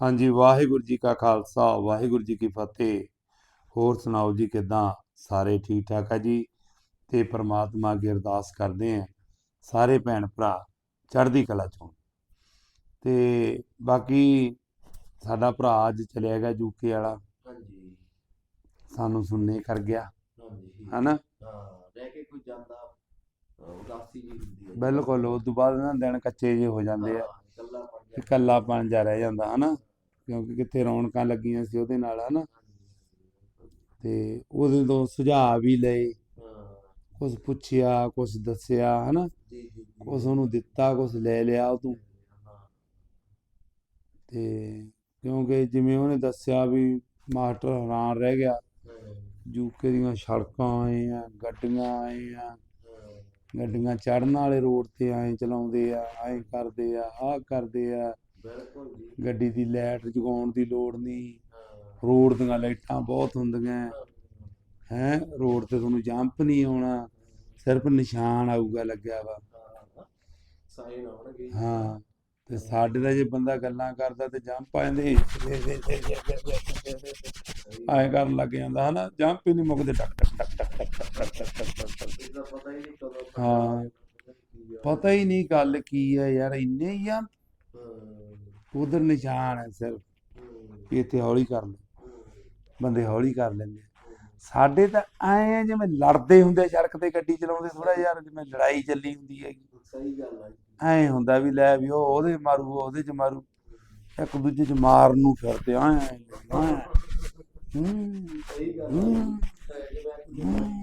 ਹਾਂਜੀ ਵਾਹਿਗੁਰੂ ਜੀ ਕਾ ਖਾਲਸਾ ਵਾਹਿਗੁਰੂ ਜੀ ਕੀ ਫਤਿਹ। ਹੋਰ ਸੁਣਾਓ ਜੀ ਕਿਦਾਂ? ਸਾਰੇ ਠੀਕ ਠਾਕ ਆ ਜੀ? ਤੇ ਪ੍ਰਮਾਤਮਾ ਅੱਗੇ ਅਰਦਾਸ ਕਰਦੇ ਆ ਸਾਰੇ ਭੈਣ ਭਰਾ ਚੜ੍ਹਦੀ ਕਲਾ ਚੋਂ ਤੇ ਬਾਕੀ ਸਾਡਾ ਭਰਾ ਅੱਜ ਚਲਿਆ ਗਿਆ ਯੂਕੇ ਵਾਲਾ। ਹਾਂਜੀ। ਸਾਨੂੰ ਸੁਣਨੇ ਕਰ ਗਿਆ। ਹਾਂਜੀ। ਹਨਾ? ਹਾਂ ਰਹਿ ਕੇ ਕੋਈ ਜਾਂਦਾ ਉਦਾਸੀ ਜੀ ਹੁੰਦੀ ਹੈ। ਬਿਲਕੁਲ ਉਸ ਤੋਂ ਬਾਅਦ ਨਾ ਦਿਨ ਕੱਚੇ ਜਿਹੇ ਹੋ ਜਾਂਦੇ ਆ। ਇਕੱਲਾ ਇਕੱਲਾਪਣ ਜਾ ਰਹਿ ਜਾਂਦਾ ਹਨਾ? ਕਿਉਂਕਿ ਕਿੱਥੇ ਰੌਣਕਾਂ ਲੱਗੀਆਂ ਸੀ ਉਹਦੇ ਨਾਲ, ਹਨਾ? ਤੇ ਉਹਦੇ ਤੋਂ ਸੁਝਾਅ ਵੀ ਲਏ। ਹਾਂ ਕੁਝ ਪੁੱਛਿਆ ਕੁਝ ਦੱਸਿਆ, ਹਨਾ? ਕੁਝ ਉਹਨੂੰ ਦਿੱਤਾ ਕੁਝ ਲੈ ਲਿਆ ਉਹ ਤੋਂ ਤੇ ਕਿਉਂਕਿ ਜਿਵੇਂ ਉਹਨੇ ਦੱਸਿਆ ਵੀ ਮਾਸਟਰ ਹੈਰਾਨ ਰਹਿ ਗਿਆ। ਯੂਕੇ ਦੀਆਂ ਸੜਕਾਂ ਆਏ ਆ, ਗੱਡੀਆਂ ਆਏ ਆ। ਗੱਡੀਆਂ ਚੜਨ ਵਾਲੇ ਰੋਡ ਤੇ ਆਏ ਚਲਾਉਂਦੇ ਆ, ਐਂ ਕਰਦੇ ਆ, ਆਹ ਕਰਦੇ ਆ। ਬਿਲਕੁਲ ਜੀ। ਗੱਡੀ ਦੀ ਲਾਈਟ ਜਗਾਉਣ ਦੀ ਲੋੜ ਨਹੀਂ। ਰੋਡ ਦੀਆਂ ਲਾਈਟਾਂ ਬਹੁਤ ਹੁੰਦੀਆਂ। ਹਾਂ, ਰੋਡ ਤੇ ਤੁਹਾਨੂੰ ਜੰਪ ਨਹੀਂ ਆਉਣਾ। ਸਿਰਫ ਨਿਸ਼ਾਨ ਆਊਗਾ ਲੱਗਿਆ ਵਾ। ਹਾਂ। ਸਾਈਨ ਆਉਣਗੇ। ਹਾਂ ਤੇ ਸਾਡੇ ਦਾ ਜੇ ਬੰਦਾ ਗੱਲਾਂ ਕਰਦਾ ਤੇ ਜੰਪ ਆ ਜਾਂਦੇ। ਐਂ ਕਰਨ ਲੱਗ ਜਾਂਦਾ ਹਨਾ? ਜੰਪ ਹੀ ਨਹੀਂ ਮੁੱਕਦੇ। ਟਕ ਟਕ ਟਕ ਟਕ ਟਕ ਟਕ ਟਕ ਟਕ ਹੀ। ਪਤਾ ਹੀ ਨਹੀਂ ਗੱਲ ਕੀ ਹੈ ਯਾਰ ਇੰਨੇ ਹੀ ਆ। ਉਧਰ ਨਿਸ਼ਾਨ ਹੈ ਸਿਰਫ ਇੱਥੇ ਹੌਲੀ ਕਰ ਲੈ ਬੰਦੇ ਹੌਲੀ ਕਰ ਲੈਂਦੇ। ਸਾਡੇ ਤਾਂ ਐਂ ਆ ਜਿਵੇਂ ਲੜਦੇ ਹੁੰਦੇ ਸੜਕ ਤੇ ਗੱਡੀ ਚਲਾਉਂਦੇ ਥੋੜਾ ਯਾਰ ਜਿਵੇਂ ਲੜਾਈ ਚੱਲੀ ਹੁੰਦੀ ਹੈਗੀ ਸਹੀ ਗੱਲ ਹੈ ਐਂ ਹੁੰਦਾ ਵੀ ਲੈ ਵੀ ਉਹ ਉਹਦੇ ਮਾਰੂ ਉਹ ਉਹਦੇ ਚ ਮਾਰੂ ਇੱਕ ਦੂਜੇ ਚ ਮਾਰਨ ਨੂੰ ਫਿਰਦੇ ਐਂ ਐਂ ਹੂੰ ਸਹੀ ਗੱਲ ਹੂੰ। ਹੈ ਜਿਵੇਂ ਹੂੰ।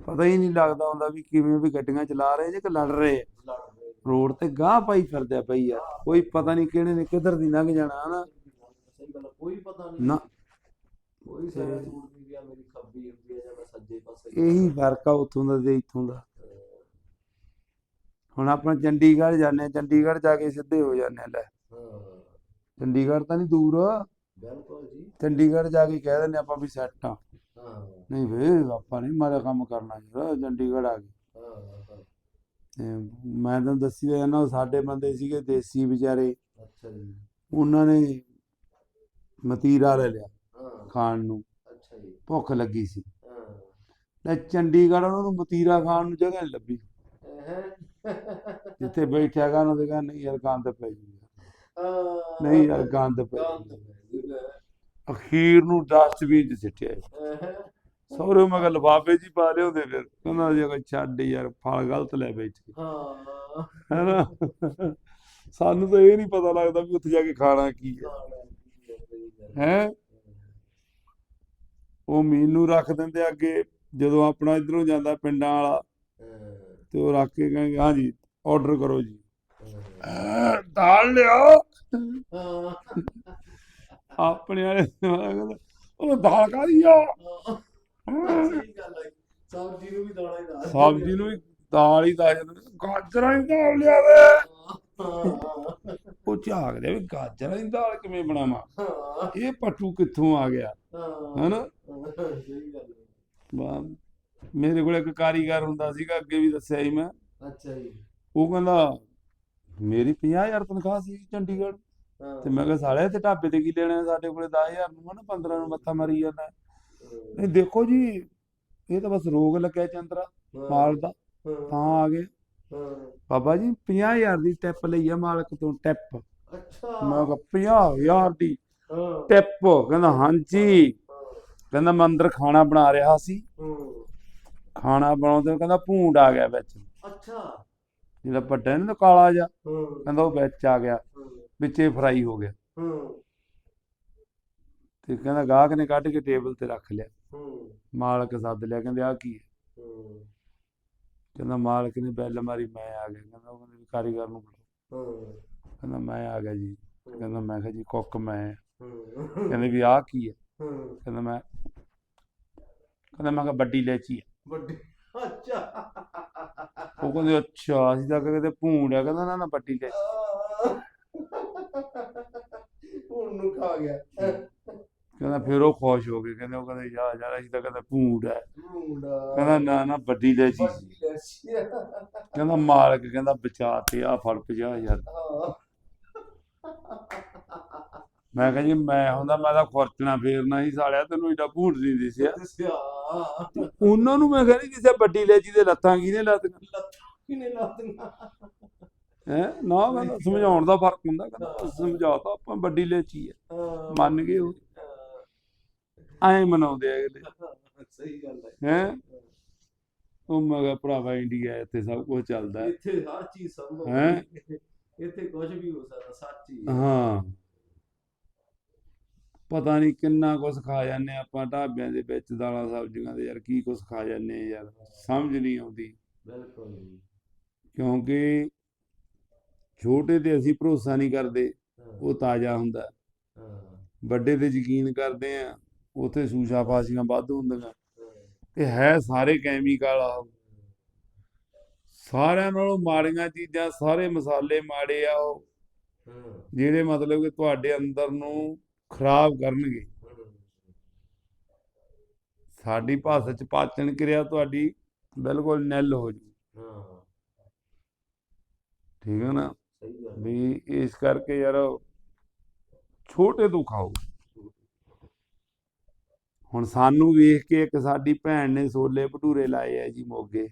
ਪਤਾ ਹੀ ਨਹੀਂ ਲੱਗਦਾ ਹੁੰਦਾ ਵੀ ਕਿਵੇਂ ਵੀ ਗੱਡੀਆਂ ਚਲਾ ਰਹੇ ਜੇ ਕਿ ਲੜ ਰਹੇ ਆ। ਲੜ ਰਹੇ ਰੋਡ ਤੇ ਗਾਹ ਪਾਈ ਫਿਰਦੇ ਪਈ ਯਾਰ। ਕੋਈ ਪਤਾ ਨਹੀਂ ਕਿਹੜੇ ਨੇ ਕਿੱਧਰ ਦੀ ਲੰਘ ਜਾਣਾ ਹਨਾ? ਸਹੀ ਗੱਲ ਹੈ, ਕੋਈ ਪਤਾ ਨਹੀਂ ਨਾ। ਕੋਈ ਸਾਈਡ ਸੂਟ ਨਹੀਂ ਗਿਆ ਮੇਰੀ ਖੱਬੀ ਹੁੰਦੀ ਹੈ ਜਾਂ ਮੈਂ ਸੱਜੇ ਪਾਸੇ ਇਹੀ ਫ਼ਰਕ ਆ ਉੱਥੋਂ ਦਾ ਤੇ ਇੱਥੋਂ ਦਾ। ਹੁਣ ਆਪਣਾ ਚੰਡੀਗੜ੍ਹ ਜਾਂਦੇ ਆ ਚੰਡੀਗੜ੍ਹ ਜਾ ਕੇ ਸਿੱਧੇ ਹੋ ਜਾਂਦੇ ਆ ਲੈ। ਹਾਂ। ਚੰਡੀਗੜ੍ਹ ਤਾਂ ਨਹੀਂ ਦੂਰ। ਬਿਲਕੁਲ ਜੀ। ਚੰਡੀਗੜ੍ਹ ਜਾ ਕੇ ਕਹਿ ਦਿੰਦੇ ਆਪਾਂ ਵੀ ਸੈੱਟ ਆ। ਹਾਂ। ਨਹੀਂ ਵੇ ਆਪਾਂ ਨਹੀਂ ਮਾੜਾ ਕੰਮ ਕਰਨਾ ਯਾਰ ਚੰਡੀਗੜ੍ਹ ਆ ਗਏ। ਹਾਂ ਹਾਂ। ਤੇ ਮੈਂ ਤੁਹਾਨੂੰ ਦੱਸੀ ਹੋਇਆ ਨਾ ਸਾਡੇ ਬੰਦੇ ਸੀਗੇ ਦੇਸੀ ਵਿਚਾਰੇ। ਅੱਛਾ ਜੀ। ਉਹਨਾਂ ਨੇ ਮਤੀਰਾ ਲੈ ਲਿਆ ਖਾਣ ਨੂੰ। ਅੱਛਾ ਜੀ। ਭੁੱਖ ਲੱਗੀ ਸੀ। ਹਾਂ। ਲੈ ਚੰਡੀਗੜ੍ਹ ਉਹਨਾਂ ਨੂੰ ਮਤੀਰਾ ਖਾਣ ਨੂੰ ਜਗ੍ਹਾ ਨਹੀਂ ਲੱਭੀ। ਜਿੱਥੇ ਬੈਠਿਆ ਗਾ ਉਹਨਾਂ ਦੇ ਕਹਿੰਦਾ ਨਹੀਂ ਯਾਰ ਗੰਦ ਪੈ ਹਾਂ। ਨਹੀਂ ਯਾਰ ਗੰਦ ਪੈ ਅਖੀਰ ਨੂੰ ਡਸਟਬਿਨ 'ਚ ਸਿੱਟਿਆ। ਸਹੁਰੇ ਮਗਰ ਲਫਾਫੇ ਜੀ ਪਾ ਲਿਆਉਂਦੇ ਫਿਰ। ਕਹਿੰਦਾ ਜੇ ਕੋਈ ਛੱਡ ਯਾਰ ਫਲ ਗਲਤ ਲੈ ਬੈਠੇ ਹਾਂ। ਹੈਨਾ? ਸਾਨੂੰ ਤਾਂ ਇਹ ਨਹੀਂ ਪਤਾ ਲੱਗਦਾ ਵੀ ਉੱਥੇ ਜਾ ਕੇ ਖਾਣਾ ਕੀ ਹੈ ਹੈ? ਉਹ ਮੀਨੂ ਰੱਖ ਦਿੰਦੇ ਅੱਗੇ ਜਦੋਂ ਆਪਣਾ ਇਧਰੋਂ ਜਾਂਦਾ ਪਿੰਡਾਂ ਵਾਲਾ ਤੇ ਉਹ ਰੱਖ ਕੇ ਕਹਿੰਦੇ ਹਾਂਜੀ ਆਰਡਰ ਕਰੋ ਜੀ। ਦਾਲ ਲਿਓ ਆਪਣੇ ਵਾਲੇ ਉਹ ਦਾਲ ਕਾਹਦੀ ਆ? ਸਹੀ ਗੱਲ ਹੈ ਸਬਜ਼ੀ ਨੂੰ ਵੀ ਦਾਣਾ ਹੀ ਦਾ ਸਬਜ਼ੀ ਨੂੰ। ਵੀ ਦਾਲ ਹੀ ਦਾ ਗਾਜਰਾਂ ਦੀ ਦਾਲ ਲਿਆ ਦੇ ਹਾਂ ਉਹ ਝਾਕਦੇ ਵੀ ਗਾਜਰਾਂ ਦੀ ਦਾਲ ਕਿਵੇਂ ਬਣਾਵਾਂ? ਹਾਂ ਇਹ ਪੱਟੂ ਕਿੱਥੋਂ ਆ ਗਿਆ? ਹਾਂ ਹਨਾ? ਸਹੀ ਗੱਲ ਹੈ ਮੇਰੇ ਕੋਲ ਇੱਕ ਕਾਰੀਗਰ ਹੁੰਦਾ ਸੀਗਾ ਅੱਗੇ ਵੀ ਦੱਸਿਆ ਸੀ ਮੈਂ। ਅੱਛਾ ਜੀ। ਉਹ ਕਹਿੰਦਾ ਮੇਰੀ 50000 ਤਨਖਾਹ ਸੀ ਚੰਡੀਗੜ੍ਹ। ਹਾਂ ਤੇ ਮੈਂ ਕਿਹਾ ਸਾਲਿਆ ਤੇ ਢਾਬੇ ਤੇ ਕੀ ਲੈਣਾ ਸਾਡੇ ਕੋਲੇ 10000 ਨੂੰ ਨਾ 15 ਨੂੰ ਮੱਥਾ ਮਾਰੀ ਜਾਂਦਾ ਨਹੀਂ ਦੇਖੋ ਜੀ ਇਹ ਤਾਂ ਬਸ ਰੋਗ ਲੱਗਿਆ ਚੰਦਰਾ ਮਾਲ ਦਾ। ਤਾਂ ਆ ਗਏ। ਬਾਬਾ ਜੀ 50000 ਦੀ ਟਿਪ ਲਈ ਆ ਮਾਲਕ ਤੋਂ ਟਿਪ। ਅੱਛਾ। ਮੈਂ ਕਿਹਾ 50000 ਦੀ ਟਿਪ। ਕਹਿੰਦਾ ਹਾਂਜੀ। ਕਹਿੰਦਾ ਮੈਂ ਅੰਦਰ ਖਾਣਾ ਬਣਾ ਰਿਹਾ ਸੀ। ਖਾਣਾ ਬਣਾਉਂਦੇ ਕਹਿੰਦਾ ਭੂੰਡ ਆ ਗਿਆ ਵਿੱਚ। ਅੱਛਾ। ਜਿਹੜਾ ਵੱਡਾ ਨੀ ਕਾਲਾ ਜਿਹਾ। ਹੂੰ। ਕਹਿੰਦਾ ਉਹ ਵਿੱਚ ਆ ਗਿਆ। ਵਿੱਚੇ ਫਰਾਈ ਹੋ ਗਿਆ। ਹੂੰ। ਤੇ ਕਹਿੰਦਾ ਗਾਹਕ ਨੇ ਕੱਢ ਕੇ ਟੇਬਲ ਤੇ ਰੱਖ ਲਿਆ। ਹੂੰ। ਮਾਲਕ ਸੱਦ ਲਿਆ ਕਹਿੰਦੇ ਆ ਕੀ ਹੈ? ਹੂੰ। ਕਹਿੰਦਾ ਮਾਲਕ ਨੇ ਬੈਲ ਮਾਰੀ ਮੈਂ ਆ ਗਿਆ। ਕਹਿੰਦਾ ਉਹ ਕਹਿੰਦੇ ਕਾਰੀਗਰ ਨੂੰ ਬੁਲਾਓ ਹੂੰ। ਕਹਿੰਦਾ ਮੈਂ ਆ ਗਿਆ ਜੀ। ਕਹਿੰਦਾ ਮੈਂ ਕਿਹਾ ਜੀ ਕੁੱਕ ਮੈਂ ਕਹਿੰਦੇ ਵੀ ਆਹ ਕੀ ਹੈ? ਕਹਿੰਦਾ ਮੈਂ ਕਹਿੰਦਾ ਮੈਂ ਕਿਹਾ ਵੱਡੀ ਇਲਾਇਚੀ ਹੈ। ਵੱਡੀ ਅੱਛਾ। ਉਹ ਕਹਿੰਦੇ ਅੱਛਾ ਅਸੀਂ ਤਾਂ ਕਹਿੰਦੇ ਭੂੰਡ ਆ। ਕਹਿੰਦਾ ਨਾ ਨਾ ਵੱਡੀ ਹੁਣ ਨੂੰ ਖਾ ਗਿਆ। ਕਹਿੰਦਾ ਫਿਰ ਉਹ ਖੁਸ਼ ਹੋ ਗਏ ਕਹਿੰਦੇ ਉਹ ਕਹਿੰਦੇ ਯਾਰ ਯਾਰ ਅਸੀਂ ਤਾਂ ਕਹਿੰਦਾ ਭੂੰਡ ਹੈ। ਕਹਿੰਦਾ ਨਾ ਨਾ ਵੱਡੀ ਇਲਾਇਚੀ ਸੀ। ਕਹਿੰਦਾ ਮਾਲਕ ਕਹਿੰਦਾ ਬਚਾ ਤੇ ਆ ਫੜ 50000 ਹਾਂ। ਮੈਂ ਕਿਹਾ ਜੀ ਮੈਂ ਹੁੰਦਾ ਮੈਂ ਤਾਂ ਖੁਰਚਣਾ ਫੇਰਨਾ ਹੀ ਸਾਲਿਆ ਤੈਨੂੰ ਏਡਾ ਭੂੰਡ ਨਹੀਂ ਦਿਸਿਆ। ਦੱਸਿਆ। ਉਹਨਾਂ ਨੂੰ ਮੈਂ ਕਹਿੰਦੀ ਕਿਸੇ ਵੱਡੀ ਲੈਜੀ ਦੇ ਲੱਤਾਂ ਕਿਹਨੇ ਲੱਤਾਂ ਕਿਨੇ ਲਾਤੀਆਂ? ਹੈ? ਨਾ ਸਮਝਾਉਣ ਦਾ ਫ਼ਰਕ ਹੁੰਦਾ ਕਹਿੰਦਾ ਸਮਝਾਤਾ ਆਪਾਂ ਵੱਡੀ ਲੈਚੀ ਹੈ। ਹਾਂ, ਮੰਨ ਗਏ ਉਹ। ਐਂ ਮਨਾਉਂਦੇ ਆ ਅਗਲੇ। ਸਹੀ ਗੱਲ ਹੈ। ਹੈ? ਉਹ ਮੈਂ ਕਿਹਾ ਭਰਾਵਾ ਇੰਡੀਆ ਇੱਥੇ ਸਭ ਕੁਝ ਚੱਲਦਾ। ਇੱਥੇ ਹਰ ਚੀਜ਼ ਸੰਭਵ ਹੈਂ? ਇੱਥੇ ਕੁਝ ਵੀ ਹੋ ਸਕਦਾ ਸੱਚ ਹੀ ਪਤਾ ਨਹੀਂ ਕਿੰਨਾ ਕੁਝ ਖਾ ਜਾਂਦੇ ਆਪਾਂ ਢਾਬਿਆਂ ਦੇ ਵਿੱਚ ਦਾਲਾਂ ਸਬਜ਼ੀਆਂ ਦੇ ਯਾਰ ਕੀ ਕੁਝ ਖਾ ਜਾਂਦੇ ਆ ਯਾਰ ਸਮਝ ਨਹੀਂ ਆਉਂਦੀ। ਬਿਲਕੁਲ ਕਿਉਂਕਿ ਛੋਟੇ ਤੇ ਅਸੀਂ ਭਰੋਸਾ ਨਹੀਂ ਕਰਦੇ ਉਹ ਤਾਜ਼ਾ ਹੁੰਦਾ। ਵੱਡੇ ਤੇ ਯਕੀਨ ਕਰਦੇ ਆ ਉਥੇ ਸੂਸ਼ਾ ਫਾਸੀਆਂ ਵੱਧ ਹੁੰਦੀਆਂ। ਤੇ ਹੈ ਸਾਰੇ ਕੈਮੀਕਲ ਆ ਸਾਰਿਆਂ ਨਾਲੋਂ ਮਾੜੀਆਂ ਚੀਜ਼ਾਂ ਸਾਰੇ ਮਸਾਲੇ ਮਾੜੇ ਆ ਉਹ। ਜਿਹੜੇ ਮਤਲਬ ਕਿ ਤੁਹਾਡੇ ਅੰਦਰ ਨੂੰ ਖਰਾਬ ਕਰਨਗੇ। ਸਾਡੀ ਭਾਸ਼ਾ ਚ ਪਾਚਨ ਕਿਰਿਆ ਤੁਹਾਡੀ ਬਿਲਕੁਲ ਨਿਲ ਹੋ ਜੂ। ਠੀਕ ਹੈ ਨਾ। ਵੀ ਇਸ ਕਰਕੇ ਯਾਰ ਛੋਟੇ ਤੋਂ ਖਾਓ। ਹੁਣ ਸਾਨੂੰ ਵੇਖ ਕੇ ਇੱਕ ਸਾਡੀ ਭੈਣ ਨੇ ਛੋਲੇ ਭਟੂਰੇ ਲਾਏ ਆ ਜੀ ਮੋਗੇ।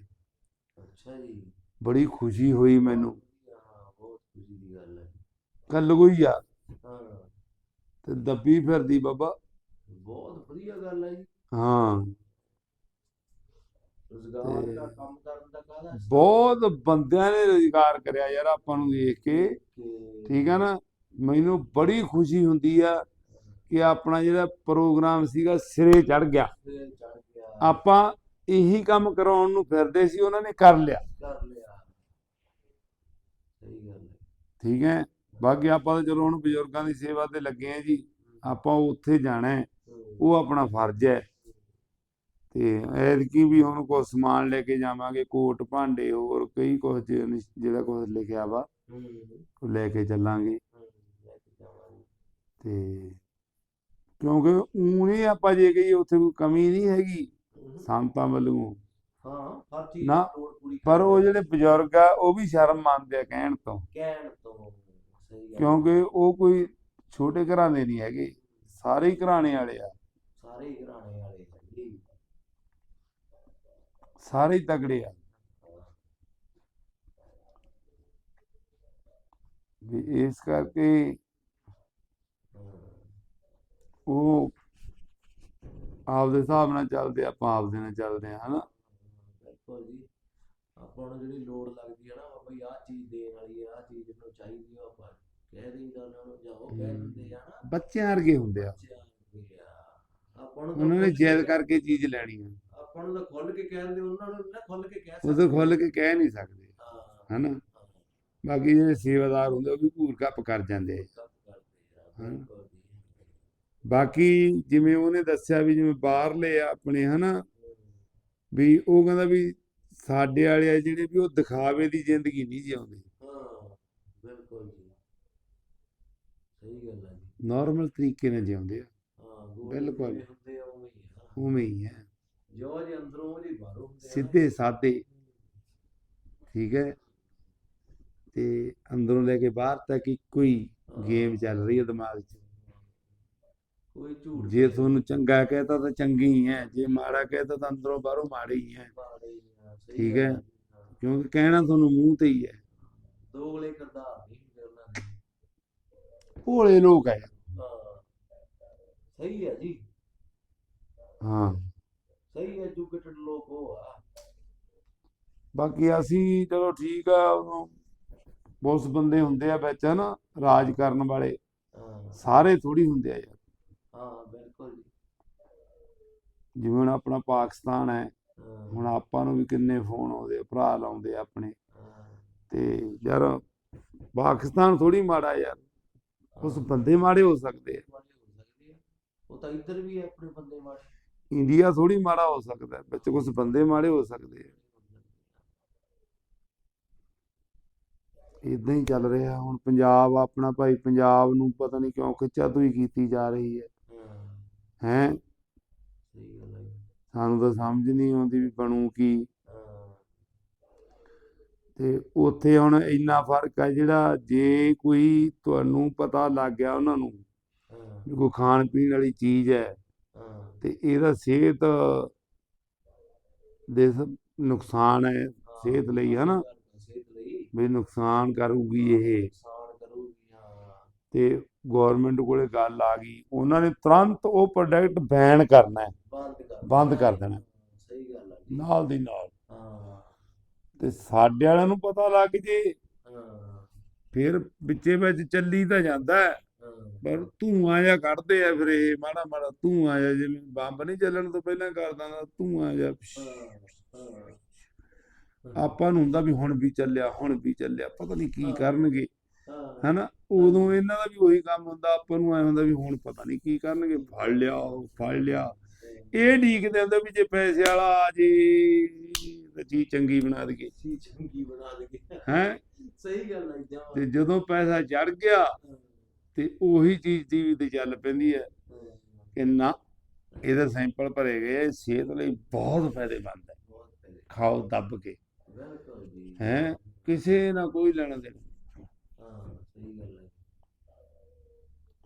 ਅੱਛਾ ਜੀ। ਬੜੀ ਖੁਸ਼ੀ ਹੋਈ ਮੈਨੂੰ। ਬਹੁਤ ਖੁਸ਼ੀ ਦੀ ਗੱਲ ਹੈ। ਕੱਲ ਕੋਈ ਆ। ਹਾਂ। ਤੇ ਦੱਬੀ ਫਿਰਦੀ ਬਾਬਾ। ਬਹੁਤ ਵਧੀਆ ਗੱਲ ਹੈ ਜੀ। ਹਾਂ। ਰੋਜ਼ਗਾਰ ਤੇ ਦਾ ਕੰਮ ਕਰਨ ਦਾ ਕਾਹਦਾ ਬਹੁਤ ਬੰਦਿਆਂ ਨੇ ਰੁਜ਼ਗਾਰ ਕਰਿਆ ਯਾਰ ਆਪਾਂ ਨੂੰ ਵੇਖ ਕੇ। ਠੀਕ ਹੈ ਨਾ? ਮੈਨੂੰ ਬੜੀ ਖੁਸ਼ੀ ਹੁੰਦੀ ਆ ਕਿ ਆਪਣਾ ਜਿਹੜਾ ਪ੍ਰੋਗਰਾਮ ਸੀਗਾ ਸਿਰੇ ਚੜ ਗਿਆ। ਆਪਾਂ ਇਹੀ ਕੰਮ ਕਰਾਉਣ ਨੂੰ ਫਿਰਦੇ ਸੀ ਉਹਨਾਂ ਨੇ ਕਰ ਲਿਆ। ਕਰ ਲਿਆ। ਸਹੀ ਗੱਲ ਹੈ। ਠੀਕ ਹੈ? ਬਾਕੀ ਆਪਾਂ ਚਲੋ ਹੁਣ ਬਜ਼ੁਰਗਾਂ ਦੀ ਸੇਵਾ ਤੇ ਲੱਗੇ ਆ ਜੀ। ਆਪਾਂ ਉੱਥੇ ਜਾਣਾ ਹੈ। ਉਹ ਆਪਣਾ ਫਰਜ਼ ਹੈ। ਤੇ ਐਤਕੀ ਵੀ ਹੁਣ ਕੁਝ ਸਮਾਨ ਲੈ ਕੇ ਜਾਵਾਂਗੇ ਕੋਟ ਭਾਂਡੇ ਹੋਰ ਕਈ ਕੁਝ ਜਿਹੜਾ ਕੁਝ ਲਿਖਿਆ ਵਾ ਉਹ ਲੈ ਕੇ ਚੱਲਾਂਗੇ। ਕੇ। ਤੇ ਕਿਉਂਕਿ ਊਣੇ ਆਪਾਂ ਜੇ ਕਹੀਏ ਉੱਥੇ ਕੋਈ ਕਮੀ ਨਹੀਂ ਹੈਗੀ ਸੰਤਾਂ ਵੱਲੋਂ। ਹਾਂ ਹਰ ਚੀਜ਼ ਨਾ, ਪੂਰੀ ਉਹ ਜਿਹੜੇ ਬਜ਼ੁਰਗ ਆ ਉਹ ਵੀ ਸ਼ਰਮ ਮੰਨਦੇ ਆ ਕਹਿਣ ਤੋਂ। ਕਹਿਣ ਤੋਂ ਸਹੀ ਗੱਲ। ਕਿਉਂਕਿ ਉਹ ਕੋਈ ਛੋਟੇ ਘਰਾਂ ਦੇ ਨਹੀਂ ਹੈਗੇ ਸਾਰੇ ਹੀ ਘਰਾਣੇ ਵਾਲੇ ਆ। ਸਾਰੇ ਹੀ ਘਰਾਣੇ ਵਾਲੇ ਹੈ ਜੀ। ਸਾਰੇ ਹੀ ਤਗੜੇ ਆ। ਵੀ ਇਸ ਕਰਕੇ ਉਹ ਆਪਦੇ ਹਿਸਾਬ ਨਾਲ ਚੱਲਦੇ ਆਪਾਂ ਆਪਦੇ ਨਾਲ ਚੱਲਦੇ ਆ ਹਨਾ? ਬਿਲਕੁਲ ਜੀ। ਆਪਾਂ ਨੂੰ ਜਿਹੜੀ ਲੋੜ ਲੱਗਦੀ ਹੈ ਨਾ ਬਈ ਆਹ ਚੀਜ਼ ਦੇਣ ਵਾਲੀ ਹੈ ਆਹ ਚੀਜ਼ ਨੂੰ ਚਾਹੀਦੀ ਹੈ ਆਪਾਂ ਕਹਿ ਦੇਈਦਾ ਉਹਨਾਂ ਨੂੰ ਜਾਓ ਕਹਿ ਹਮ। ਦਿੰਦੇ ਆ ਨਾ। ਬੱਚਿਆਂ ਵਰਗੇ ਹੁੰਦੇ ਆ। ਦੇ। ਆਪਾਂ ਨੂੰ ਉਹਨਾਂ ਨੇ ਜਿੱਦ ਕਰਕੇ ਚੀਜ਼ ਲੈਣੀ ਆ। ਆਪਾਂ ਨੂੰ ਤਾਂ ਖੁੱਲ ਕੇ ਕਹਿੰਦੇ ਉਹਨਾਂ ਨੂੰ ਨਾ ਖੁੱਲ ਕੇ ਕਹਿ ਉਹ ਤਾਂ ਖੁੱਲ ਕੇ ਕਹਿ ਨਹੀਂ ਸਕਦੇ ਹਨਾ? ਬਾਕੀ ਜਿਹੜੇ ਸੇਵਾਦਾਰ ਹੁੰਦੇ ਉਹ ਵੀ ਘੂਰ ਕੱਪ ਕਰ ਜਾਂਦੇ ਆ। ਹਾਂ। ਬਾਕੀ ਜਿਵੇਂ ਉਹਨੇ ਦੱਸਿਆ ਵੀ ਜਿਵੇਂ ਬਾਹਰਲੇ ਆ ਆਪਣੇ ਹਨਾ? ਵੀ ਉਹ ਕਹਿੰਦਾ ਵੀ ਸਾਡੇ ਵਾਲੇ ਆ ਜਿਹੜੇ ਵੀ ਉਹ ਦਿਖਾਵੇ ਦੀ ਜ਼ਿੰਦਗੀ ਨਹੀਂ ਜਿਉਂਦੇ। ਹਾਂ ਬਿਲਕੁਲ ਜੀ। ਸਹੀ ਗੱਲ ਹੈ ਜੀ। ਨਾਰਮਲ ਤਰੀਕੇ ਨਾਲ ਜਿਉਂਦੇ ਆ। ਹਾਂ ਬਿਲਕੁਲ। ਉਵੇਂ ਹੀ ਹੀ ਜੋ ਜੀ ਅੰਦਰੋਂ ਬਾਹਰੋਂ। ਸਿੱਧੇ ਸਾਦੇ। ਠੀਕ ਹੈ? ਤੇ ਅੰਦਰੋਂ ਲੈ ਕੇ ਬਾਹਰ ਤੱਕ ਇੱਕੋ ਹੀ ਗੇਮ ਚੱਲ ਰਹੀ ਹੈ ਦਿਮਾਗ 'ਚ। ਕੋਈ ਝੂਠ ਜੇ ਤੁਹਾਨੂੰ ਚੰਗਾ ਕਹਿਤਾ ਤਾਂ ਚੰਗੀ ਹੀ ਹੈ ਜੇ ਮਾੜਾ ਕਹਿਤਾ ਤਾਂ ਅੰਦਰੋਂ ਬਾਹਰੋਂ ਮਾੜੇ ਹੀ ਹੈ। ਹੀ ਠੀਕ ਹੈ। ਹਾਂ। ਕਿਉਂਕਿ ਕਹਿਣਾ ਤੁਹਾਨੂੰ ਮੂੰਹ ਤੇ ਹੀ ਹੈ। ਦੋਗਲੇ ਕਰਦਾਰ ਨਹੀਂ ਉਹਨਾਂ ਭੋਲੇ ਲੋਕ ਹੈ। ਹਾਂ ਸਹੀ ਹੈ ਜੀ। ਹਾਂ। ਸਹੀ ਐਜੂਕੇਟਡ ਲੋਕ ਆ। ਬਾਕੀ ਅਸੀਂ ਚਲੋ ਠੀਕ ਆ ਉਦੋਂ ਬਹੁਤ ਬੰਦੇ ਹੁੰਦੇ ਆ ਵਿੱਚ ਹਨਾ ਰਾਜ ਕਰਨ ਵਾਲੇ। ਹਾਂ। ਸਾਰੇ ਥੋੜੀ ਹੁੰਦੇ ਆ ਯਾਰ। ਹਾਂ ਬਿਲਕੁਲ ਜੀ। ਜਿਵੇਂ ਹੁਣ ਆਪਣਾ ਪਾਕਿਸਤਾਨ ਹੈ ਹਾਂ, ਹੁਣ ਆਪਾਂ ਨੂੰ ਵੀ ਕਿੰਨੇ ਫੋਨ ਆਉਂਦੇ ਭਰਾ ਲਾਉਂਦੇ ਆਪਣੇ। ਹਾਂ, ਤੇ ਯਾਰ ਪਾਕਿਸਤਾਨ ਥੋੜੀ ਮਾੜਾ ਯਾਰ। ਉਸ ਹਾਂ, ਬੰਦੇ ਮਾੜੇ ਹੋ ਸਕਦੇ ਆ। ਮਾੜੇ ਹੋ ਸਕਦੇ ਆ। ਉਹ ਤਾਂ ਇੱਧਰ ਵੀ ਹੈ ਆਪਣੇ ਬੰਦੇ ਮਾੜੇ। ਇੰਡੀਆ ਥੋੜੀ ਮਾੜਾ ਹੋ ਸਕਦਾ ਹੈ, ਵਿੱਚ ਕੁਝ ਬੰਦੇ ਮਾੜੇ ਹੋ ਸਕਦੇ ਆ। ਇਦਾਂ ਹੀ ਚੱਲ ਰਿਹਾ ਹੁਣ ਪੰਜਾਬ ਆਪਣਾ ਭਾਈ ਪੰਜਾਬ ਨੂੰ ਪਤਾ ਨਹੀਂ ਕਿਉਂ ਖਿੱਚਾ ਤੁਈ ਕੀਤੀ ਜਾ ਰਹੀ ਹੈ। ਹਾਂ। ਸਾਨੂੰ ਤਾਂ ਸਮਝ ਨਹੀਂ ਆਉਂਦੀ ਵੀ ਬਣੂ ਕੀ। ਤੇ ਉੱਥੇ ਹੁਣ ਇੰਨਾ ਫ਼ਰਕ ਹੈ ਜਿਹੜਾ ਜੇ ਕੋਈ ਤੁਹਾਨੂੰ ਪਤਾ ਲੱਗ ਗਿਆ ਉਹਨਾਂ ਨੂੰ ਕੋਈ ਖਾਣ ਪੀਣ ਵਾਲੀ ਚੀਜ਼ ਹੈ ਤੇ ਇਹਦਾ ਸਿਹਤ ਦੇ ਨੁਕਸਾਨ ਹੈ ਸਿਹਤ ਲਈ ਹੈ ਨਾ ਸਿਹਤ ਲਈ। ਵੀ ਨੁਕਸਾਨ ਕਰੂਗੀ ਇਹ। ਤੇ ਗਵਰਨਮੈਂਟ ਕੋਲੇ ਗੱਲ ਆ ਗਈ ਉਹਨਾਂ ਨੇ ਤੁਰੰਤ ਉਹ ਪ੍ਰੋਡਕਟ ਬੈਨ ਕਰਨਾ ਹੈ। ਬੰਦ ਕਰ ਦੇਣਾ। ਸਹੀ ਗੱਲ ਆ ਜੀ। ਨਾਲ ਦੀ ਨਾਲ। ਹਾਂ। ਤੇ ਸਾਡੇ ਵਾਲਿਆਂ ਨੂੰ ਪਤਾ ਲੱਗ ਜੇ ਫਿਰ ਵਿੱਚੇ ਵਿੱਚ ਚੱਲੀ ਤਾਂ ਜਾਂਦਾ ਹੈ, ਪਰ ਧੂਆਂ ਜਿਹਾ ਕੱਢਦੇ ਆ ਫਿਰ ਇਹ ਮਾੜਾ ਮਾੜਾ ਧੂਆਂ ਜਿਹਾ ਜਿਵੇਂ ਬੰਬ ਨਹੀਂ ਚੱਲਣ ਤੋਂ ਪਹਿਲਾਂ ਕਰ ਦਿੰਦਾ ਧੂਆਂ ਆਪਾਂ ਨੂੰ ਹੁੰਦਾ ਵੀ ਹੁਣ ਵੀ ਚੱਲਿਆ ਹੁਣ ਵੀ ਚੱਲਿਆ ਪਤਾ ਨਹੀਂ ਕੀ। ਕਰਨਗੇ। ਹਨਾ? ਉਦੋਂ ਇਹਨਾਂ ਦਾ ਵੀ ਉਹੀ ਕੰਮ ਹੁੰਦਾ ਆਪਾਂ ਨੂੰ ਐ ਹੁੰਦਾ ਵੀ ਹੁਣ ਪਤਾ ਨਹੀਂ ਕੀ ਕਰਨਗੇ ਫੜ ਲਿਆ ਫੜ ਲਿਆ। ਇਹ ਢੀਕਦੇ ਹੁੰਦੇ ਵੀ ਜੇ ਪੈਸੇ ਵਾਲਾ ਆ ਜੀ ਚੀਜ਼ ਚੰਗੀ ਬਣਾ ਦਈਏ। ਸੀ ਚੰਗੀ ਬਣਾ ਦੇ ਹੈ? ਸਹੀ ਗੱਲ ਹੈ ਜਮਾ ਤੇ ਜਦੋਂ ਪੈਸਾ ਚੜ ਗਿਆ ਤੇ ਉਹੀ ਚੀਜ਼ ਟੀਵੀ ਤੇ ਚੱਲ ਪੈਂਦੀ ਹੈ ਕਿ ਨਾ ਇਹਦੇ ਸੈਂਪਲ ਭਰੇ ਗਏ ਸਿਹਤ ਲਈ ਬਹੁਤ ਫਾਇਦੇਮੰਦ ਹੈ। ਖਾਓ ਦੱਬ ਕੇ। ਬਿਲਕੁਲ ਜੀ। ਹੈਂ? ਕਿਸੇ ਨਾਲ ਕੋਈ ਲੈਣਾ ਦੇਣਾ ਸਹੀ ਗੱਲ ਹੈ।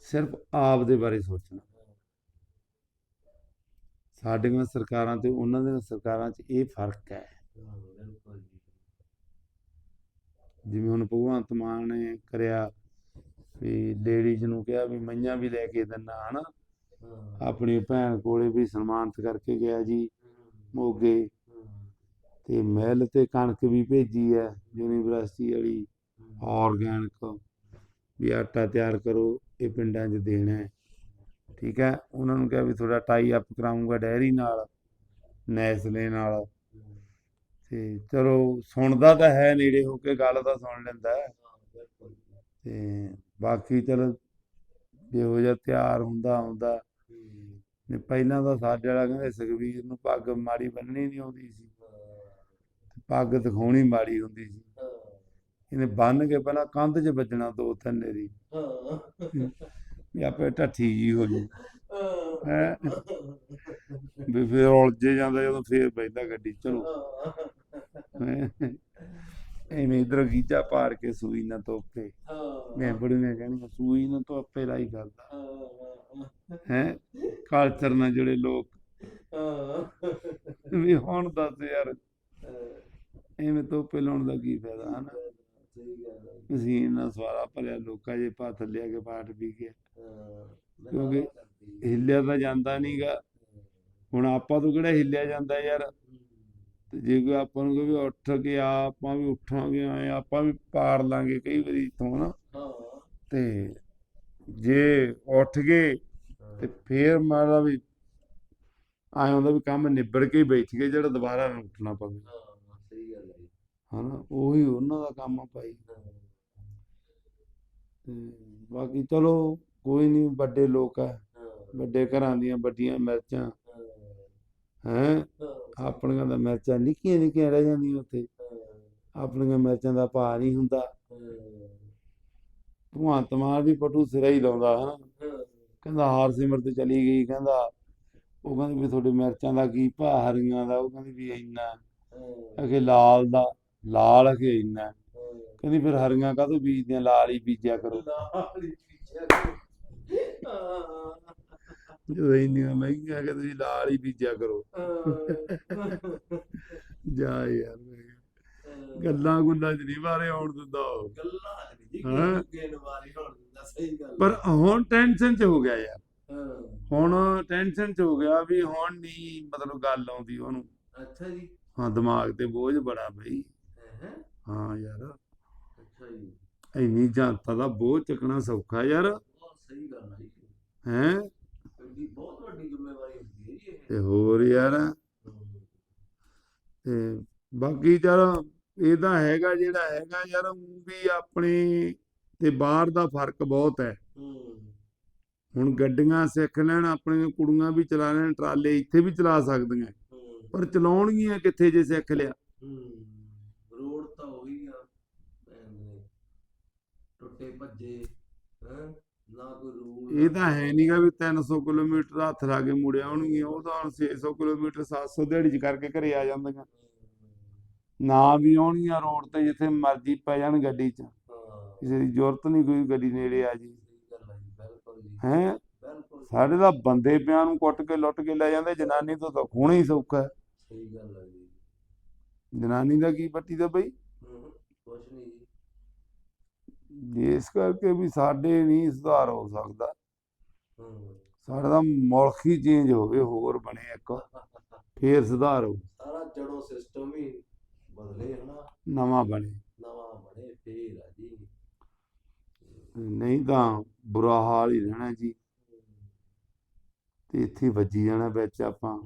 ਸਿਰਫ ਆਪ ਦੇ ਬਾਰੇ ਸੋਚਣਾ। ਸਾਡੀਆਂ ਸਰਕਾਰਾਂ ਤੇ ਉਹਨਾਂ ਦੀਆਂ ਸਰਕਾਰਾਂ 'ਚ ਇਹ ਫ਼ਰਕ ਹੈ। ਜਿਵੇਂ ਹੁਣ ਭਗਵੰਤ ਮਾਨ ਨੇ ਕਰਿਆ ਵੀ ਲੇਡੀਜ਼ ਨੂੰ ਕਿਹਾ ਵੀ ਮਈਆਂ ਵੀ ਲੈ ਕੇ ਦਿੰਨਾ ਹਨਾ? ਆਪਣੀ ਭੈਣ ਕੋਲੇ ਵੀ ਸਨਮਾਨਿਤ ਕਰਕੇ ਗਿਆ ਜੀ ਮੋਗੇ। ਤੇ ਮਹਿਲ ਤੇ ਕਣਕ ਵੀ ਭੇਜੀ ਹੈ ਯੂਨੀਵਰਸਿਟੀ ਵਾਲੀ ਆਰਗੈਨਿਕ ਵੀ ਆਟਾ ਤਿਆਰ ਕਰੋ, ਇਹ ਪਿੰਡਾਂ 'ਚ ਦੇਣਾ ਹੈ। ਠੀਕ ਹੈ? ਉਹਨਾਂ ਨੂੰ ਕਿਹਾ ਵੀ ਥੋੜਾ ਟਾਈ ਅਪ ਕਰਾਉਂਗਾ ਡੈਰੀ ਨਾਲ ਨੈਸਲੇ ਨਾਲ। ਤੇ ਚਲੋ, ਸੁਣਦਾ ਤਾਂ ਹੈ, ਨੇੜੇ ਹੋ ਕੇ ਗੱਲ ਤਾਂ ਸੁਣ ਲੈਂਦਾ ਤੇ ਬਾਕੀ ਚਲੋ, ਜਿਹੋ ਜਿਹਾ ਤਿਆਰ ਹੁੰਦਾ, ਆਉਂਦਾ। ਨੇ ਪਹਿਲਾਂ ਤਾਂ ਸਾਡੇ ਵਾਲਾ ਕਹਿੰਦੇ ਸੁਖਬੀਰ ਨੂੰ ਪੱਗ ਮਾੜੀ ਬੰਨਣੀ ਨਹੀਂ ਆਉਂਦੀ ਸੀ। ਪੱਗ ਦਿਖਾਉਣੀ ਮਾੜੀ ਹੁੰਦੀ ਸੀ। ਇਹਨੇ ਬੰਨ ਕੇ ਪਹਿਲਾਂ ਕੰਧ 'ਚ ਵੱਜਣਾ ਦੋ ਤਿੰਨ ਦੀ ਹਾਂ, ਵੀ ਆਪੇ ਢੱਠੀ ਜੀ ਹੋ ਜੂ। ਹਾਂ, ਵੀ ਫਿਰ ਉਲਝੇ ਜਾਂਦਾ ਜਦੋਂ ਫੇਰ ਬੈਠਦਾ ਗੱਡੀ 'ਚ, ਚਲੋ। ਹੈਂ। ਐਵੇਂ ਇਧਰ ਗੀਜਾ ਪਾੜ ਕੇ ਸੂਈ ਨਾ ਤੋਪੇ। ਮੈਂ ਬੜੀਆਂ ਕਹਿਣੀਆਂ ਸੂਈ ਨਾ ਤੋਪੇ ਲਾਈ ਕਰਦਾ। ਹਾਂ, ਹੈ? ਕਲਚਰ ਨਾਲ ਜਿਹੜੇ ਲੋਕ। ਹਾਂ, ਵੀ ਹੁਣ ਦੱਸ ਯਾਰ ਐਵੇਂ ਤੋਪੇ ਲਾਉਣ ਦਾ ਕੀ ਫਾਇਦਾ ਹਨਾ? ਮਸ਼ੀਨ ਨਾਲ ਸਵਾਰਾ ਭਰਿਆ ਲੋਕਾਂ ਜੇ ਪੱਥ ਲਿਆ ਕੇ ਪਾਟ ਪੀ ਗਿਆ। ਕਿਉਂਕਿ। ਹਿੱਲਿਆ ਤਾਂ ਜਾਂਦਾ ਨਹੀਂਗਾ ਹੁਣ ਆਪਾਂ ਤੋਂ ਕਿਹੜਾ ਹਿੱਲਿਆ ਜਾਂਦਾ ਯਾਰ? ਤੇ ਜੇ ਕੋਈ ਆਪਾਂ ਨੂੰ ਕਹੇ ਵੀ ਉੱਠ ਕੇ ਆ ਆਪਾਂ ਵੀ ਉੱਠਾਂਗੇ ਆਏ ਆਪਾਂ ਵੀ ਪਾੜ ਲਾਂਗੇ ਕਈ ਵਾਰੀ ਤੋਂ ਨਾ। ਤੇ ਜੇ ਉੱਠ ਗਏ ਤੇ ਫੇਰ ਮਾਰਾ ਵੀ ਆਏ ਹੁੰਦਾ ਵੀ ਕੰਮ ਨਿਬੜ ਕੇ ਹੀ ਬੈਠ ਗਏ ਜਿਹੜਾ ਦੁਬਾਰਾ ਉੱਠਣਾ ਪਵੇ। ਹਨਾ ਉਹੀ ਉਹਨਾਂ ਦਾ ਕੰਮ ਆ ਭਾਈ। ਤੇ ਬਾਕੀ ਚਲੋ ਕੋਈ ਨਹੀਂ ਵੱਡੇ ਲੋਕ ਆ। ਵੱਡੇ ਘਰਾਂ ਦੀਆਂ ਵੱਡੀਆਂ ਮਿਰਚਾਂ। ਹਾਂ, ਹੈ ਆਪਣੀਆਂ ਤਾਂ ਮਿਰਚਾਂ ਨਿੱਕੀਆਂ ਨਿੱਕੀਆਂ ਰਹਿ ਜਾਂਦੀਆਂ ਉੱਥੇ। ਆਪਣੀਆਂ ਮਿਰਚਾਂ ਦਾ ਭਾਅ ਨਹੀਂ ਹੁੰਦਾ। ਭਗਵੰਤ ਮਾਨ ਵੀ ਪਟੂ ਸਿਰਾ ਹੀ ਲਾਉਂਦਾ ਹਨਾ। ਹਾਂ, ਕਹਿੰਦਾ ਹਰਸਿਮਰਤ ਚਲੀ ਗਈ ਕਹਿੰਦਾ। ਉਹ ਕਹਿੰਦੀ ਵੀ ਤੁਹਾਡੇ ਮਿਰਚਾਂ ਦਾ ਕੀ ਭਾਅ ਹਰੀਆਂ ਦਾ ਉਹ ਕਹਿੰਦੀ ਵੀ ਇੰਨਾ। ਅਖੇ ਲਾਲ ਦਾ। ਲਾਲ ਅਖੇ ਇੰਨਾ। ਕਹਿੰਦੀ ਫਿਰ ਹਰੀਆਂ ਕਾਹਤੋਂ ਬੀਜਦੀਆਂ? ਲਾਲ ਹੀ ਬੀਜਿਆ ਕਰੋ। ਨਾਲ ਹੀ ਪਿੱਛੇ ਕਰੋ। ਜਦੋਂ ਇੰਨੀਆਂ ਮਹਿੰਗੀਆਂ ਕਿ ਤੁਸੀਂ ਲਾਲ ਹੀ ਬੀਜਿਆ ਕਰੋ। ਜਾ ਯਾਰ। ਗੱਲਾਂ ਗੁੱਲਾਂ ਚ ਨਹੀਂ ਬਾਰੇ ਆਉਣ ਦਿੰਦਾ ਗੱਲਾਂ ਨਹੀਂ ਜੀ ਹਾਂ। ਕਿਸੇ ਨੂੰ ਵਾਰੀ ਹੋਣ ਦਿੰਦਾ ਸਹੀ ਗੱਲ ਪਰ ਹੁਣ ਟੈਨਸ਼ਨ ਚ ਹੋ ਗਿਆ ਯਾਰ। ਹੁਣ ਟੈਨਸ਼ਨ ਚ ਹੋ ਗਿਆ ਵੀ ਹੁਣ ਨਹੀਂ ਮਤਲਬ ਗੱਲ ਆਉਂਦੀ ਉਹਨੂੰ। ਅੱਛਾ ਜੀ। ਹਾਂ ਦਿਮਾਗ ਤੇ ਬੋਝ ਬੜਾ ਬਈ। ਹੈ ਹਾਂ ਯਾਰ। ਅੱਛਾ ਜੀ। ਇੰਨੀ ਜਨਤਾ ਦਾ ਬੋਝ ਚੱਕਣਾ ਸੌਖਾ ਯਾਰ। ਬਹੁਤ ਸਹੀ ਗੱਲ ਹੈ ਜੀ। ਹੈ? ਇਹਦੀ ਬਹੁਤ ਵੱਡੀ ਜ਼ਿੰਮੇਵਾਰੀ ਹੁੰਦੀ ਹੈ ਜੀ ਇਹ। ਤੇ ਹੋਰ ਯਾਰ। ਤੇ ਬਾਕੀ ਚਲ ਇਹਦਾ ਹੈਗਾ ਜਿਹੜਾ ਹੈਗਾ ਯਾਰ ਵੀ ਆਪਣੇ ਤੇ ਬਾਹਰ ਦਾ ਫ਼ਰਕ ਬਹੁਤ ਹੈ। ਹੁਣ ਗੱਡੀਆਂ ਸਿੱਖ ਲੈਣ ਆਪਣੀਆਂ ਕੁੜੀਆਂ ਵੀ ਚਲਾ ਲੈਣ ਟਰਾਲੇ ਇੱਥੇ ਵੀ ਚਲਾ ਸਕਦੀਆਂ। ਪਰ ਚਲਾਉਣਗੀਆਂ ਕਿੱਥੇ ਜੇ ਸਿੱਖ ਲਿਆ ਹਮ, ਰੋਡ ਤਾਂ ਉਹੀ ਆ ਭੈਣ ਦੇ, ਟੁੱਟੇ ਭੱਜੇ ਹੈ? ਨਾ ਕੋਈ ਰੂਲ ਇਹ ਤਾਂ ਹੈ ਨਹੀਂਗਾ ਵੀ 300 ਕਿਲੋਮੀਟਰ ਹੱਥ ਲਾ ਕੇ ਮੁੜਿਆ ਆਉਣਗੀਆਂ ਉਹ ਤਾਂ ਹੁਣ 600 ਕਿਲੋਮੀਟਰ 700 ਦਿਹਾੜੀ ਚ ਕਰਕੇ ਘਰੇ ਆ ਜਾਂਦੀਆਂ। ਨਾ ਵੀ ਆਉਣਗੀਆਂ ਰੋਡ ਤੇ ਜਿੱਥੇ ਮਰਜ਼ੀ ਪੈ ਜਾਣ ਗੱਡੀ 'ਚ। ਕਿਸੇ ਦੀ ਜ਼ਰੂਰਤ ਨਹੀਂ ਕੋਈ ਗੱਡੀ ਨੇੜੇ ਆ ਜੀ। ਹੈ? ਸਾਡੇ ਤਾਂ ਬੰਦੇ ਪਿਆਂ ਨੂੰ ਕੁੱਟ ਕੇ ਲੁੱਟ ਕੇ ਲੈ ਜਾਂਦੇ ਜਨਾਨੀ ਤੋਂ ਤਾਂ ਖੋਣਾ ਹੀ ਸੌਖਾ ਹੈ। ਸਹੀ ਗੱਲ ਹੈ ਜੀ। ਜਨਾਨੀ ਦਾ ਕੀ ਪੱਟੀ ਦਾ ਬਈ? ਕੁਛ ਨਹੀਂ ਇਸ ਕਰਕੇ ਵੀ ਸਾਡੇ ਨਹੀਂ ਸੁਧਾਰ ਹੋ ਸਕਦਾ। ਸਾਡਾ ਤਾਂ ਮੁਲਕ ਹੀ ਚੇਂਜ ਹੋਵੇ ਹੋਰ ਬਣੇ ਇੱਕ। ਫੇਰ ਸੁਧਾਰ ਹੋ ਸਾਰਾ ਜੜੋਂ ਸਿਸਟਮ ਹੀ ਬਦਲੇ ਹਨਾ ਨਵਾਂ ਬਣੇ। ਨਵਾਂ ਬਣੇ ਫੇਰ ਆ ਜੀ। ਨਹੀਂ ਤਾਂ ਬੁਰਾ ਹਾਲ ਹੀ ਰਹਿਣਾ ਜੀ। ਤੇ ਇੱਥੇ ਵੱਜੀ ਜਾਣਾ ਵਿੱਚ ਆਪਾਂ।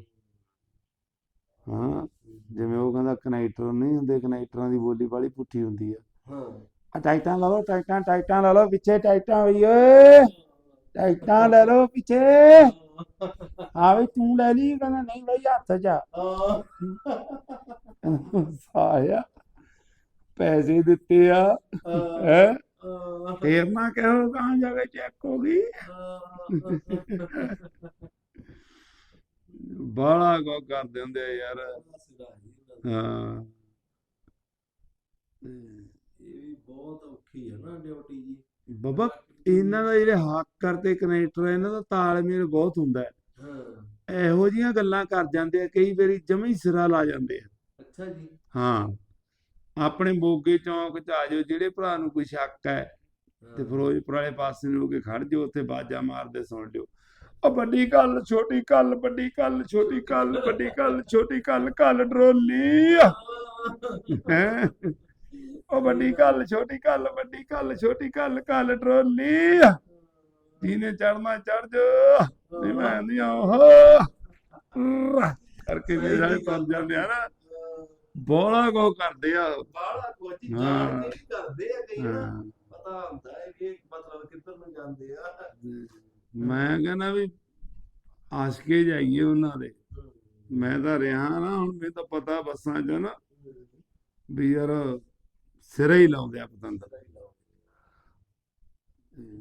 ਹਾਂ ਜਿਵੇਂ ਉਹ ਕਹਿੰਦਾ ਕਨੈਕਟਰ ਨਹੀਂ ਹੁੰਦੇ ਕਨੈਕਟਰਾਂ ਦੀ ਬੋਲੀ ਵਾਲੀ ਪੁੱਠੀ ਹੁੰਦੀ ਆ। ਹਾਂ। ਆ ਟਾਈਟਾਂ ਲਾ ਲਓ, ਟਾਈਟਾਂ ਟਾਈਟਾਂ ਲਾ ਲਓ, ਪਿੱਛੇ ਟਾਈਟਾਂ ਹੋਈ ਓਏ। ਟਾਈਟਾਂ ਲੈ ਲਓ ਪਿੱਛੇ। ਹਾਂ ਵੀ ਤੂੰ ਲੈ ਲਈ, ਕਹਿੰਦਾ ਨਹੀਂ ਬਈ, ਹੱਥ 'ਚ ਸਾਇਆ ਪੈਸੇ ਦਿੱਤੇ ਆ। ਹੈ? ਫੇਰ ਨਾ ਕਹੋ ਕਹਾਂ ਜਾ ਕੇ ਚੈੱਕ ਹੋ ਗਈ। ਬਾਲਾ ਕੋ ਕਰਦੇ ਹੁੰਦੇ ਯਾਰ। ਹਾਂ। ਬਹੁਤ ਔਖੀ ਹੈ ਨਾ ਡਿਊਟੀ ਜੀ। ਬਾਬਾ ਇਹਨਾਂ ਦਾ ਜਿਹੜੇ ਹੱਕ ਕਰਦੇ ਕਨੈਕਟਰ ਇਹਨਾਂ ਦਾ ਤਾਲਮੇਲ ਬਹੁਤ ਹੁੰਦਾ ਹੈ। ਹਾਂ। ਇਹੋ ਜੀਆਂ ਗੱਲਾਂ ਕਰ ਜਾਂਦੇ ਆ ਕਈ ਵਾਰੀ ਜਮੀ ਸਿਰਾ ਲਾ ਜਾਂਦੇ ਆ। ਅੱਛਾ ਜੀ। ਹਾਂ। ਆਪਣੇ ਮੋਗੇ ਚੌਂਕ ਚ ਆ ਜਾਓ ਜਿਹੜੇ ਭਰਾ ਨੂੰ ਕੋਈ ਸ਼ੱਕ ਹੈ ਤੇ ਫਿਰੋਜ਼ਪੁਰ ਵਾਲੇ ਪਾਸੇ ਨੂੰ ਹੋ ਕੇ ਖੜ ਜਾਓ ਉੱਥੇ ਬਾਜਾ ਮਾਰਦੇ ਸੁਣ ਲਿਓ। ਉਹ ਵੱਡੀ ਗੱਲ ਛੋਟੀ ਗੱਲ ਵੱਡੀ ਗੱਲ ਛੋਟੀ ਗੱਲ ਵੱਡੀ ਗੱਲ ਛੋਟੀ ਗੱਲ ਕੱਲ ਡਰੋਲੀ ਹੈ। ਉਹ ਵੱਡੀ ਗੱਲ ਛੋਟੀ ਗੱਲ ਵੱਡੀ ਗੱਲ ਛੋਟੀ ਗੱਲ ਕੱਲ ਡਰੋਲੀ ਜਿਹਨੇ ਚੜਨਾ ਚੜ ਜਾ। ਨਹੀਂ ਮੈਂ ਨਹੀਂ ਆਹ ਕਰਕੇ ਵੀ ਸਾਰੇ ਪਰ ਜਾਂਦੇ ਆ ਨਾ। ਬੋਲਾ ਕੋ ਕਰਦੇ ਆ। ਬਾਹਲਾ ਕੁਝ ਹੀ ਹਾਂ। ਜਾਣ ਕੇ ਵੀ ਕਰਦੇ ਆ ਕਈ ਨਾ। ਹਾਂ। ਪਤਾ ਹੁੰਦਾ ਹੈ ਕਿ ਮਤਲਬ ਕਿੱਧਰ ਨੂੰ ਜਾਂਦੇ ਆ। ਮੈਂ ਕਹਿੰਦਾ ਵੀ ਆਸ਼ਕੇ ਜਾਈਏ ਉਹਨਾਂ ਦੇ। ਮੈਂ ਤਾਂ ਰਿਹਾ ਨਾ ਹੁਣ ਮੈਨੂੰ ਤਾਂ ਪਤਾ ਬੱਸਾਂ 'ਚ ਨਾ। ਵੀ ਯਾਰ ਸਿਰੇ ਹੀ ਲਾਉਂਦੇ ਆ ਪਤੰਦਰ।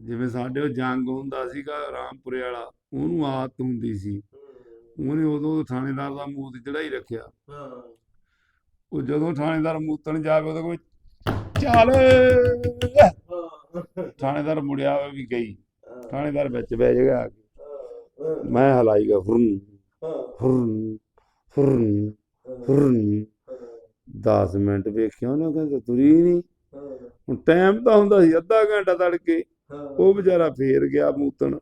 ਜਿਵੇਂ ਸਾਡੇ ਉਹ ਜੰਗ ਹੁੰਦਾ ਸੀਗਾ ਰਾਮਪੁਰੇ ਵਾਲਾ, ਉਹਨੂੰ ਆਦਤ ਹੁੰਦੀ ਸੀ। ਉਹਨੇ ਉਦੋਂ ਥਾਣੇਦਾਰ ਦਾ ਮੂਤ ਚੜਾਈ ਰੱਖਿਆ। ਉਹ ਜਦੋਂ ਥਾਣੇਦਾਰ ਮੂਤਣ ਜਾਵੇ, ਉਹਦੇ ਕੋਲ ਚੱਲ। ਥਾਣੇਦਾਰ ਮੁੜਿਆ ਹੋਵੇ ਵੀ ਗਈ। ਥਾਣੇਦਾਰ ਵਿੱਚ ਬਹਿ ਜਾਏਗਾ ਮੈਂ ਹਲਾਈਗਾ ਫੁਰਨ ਹਾਂ ਫੁਰਨ ਫੁਰਨ ਫੁਰਨ 10 ਮਿੰਟ ਵੇਖਿਆ ਉਹਨੇ ਕਹਿੰਦਾ ਤੁਰੀ ਨਹੀਂ ਹੁਣ ਟਾਈਮ ਤਾਂ ਹੁੰਦਾ ਸੀ, ਅੱਧਾ ਘੰਟਾ ਤੜਕੇ। ਉਹ ਵਿਚਾਰਾ ਫੇਰ ਗਿਆ ਮੂਤਣ।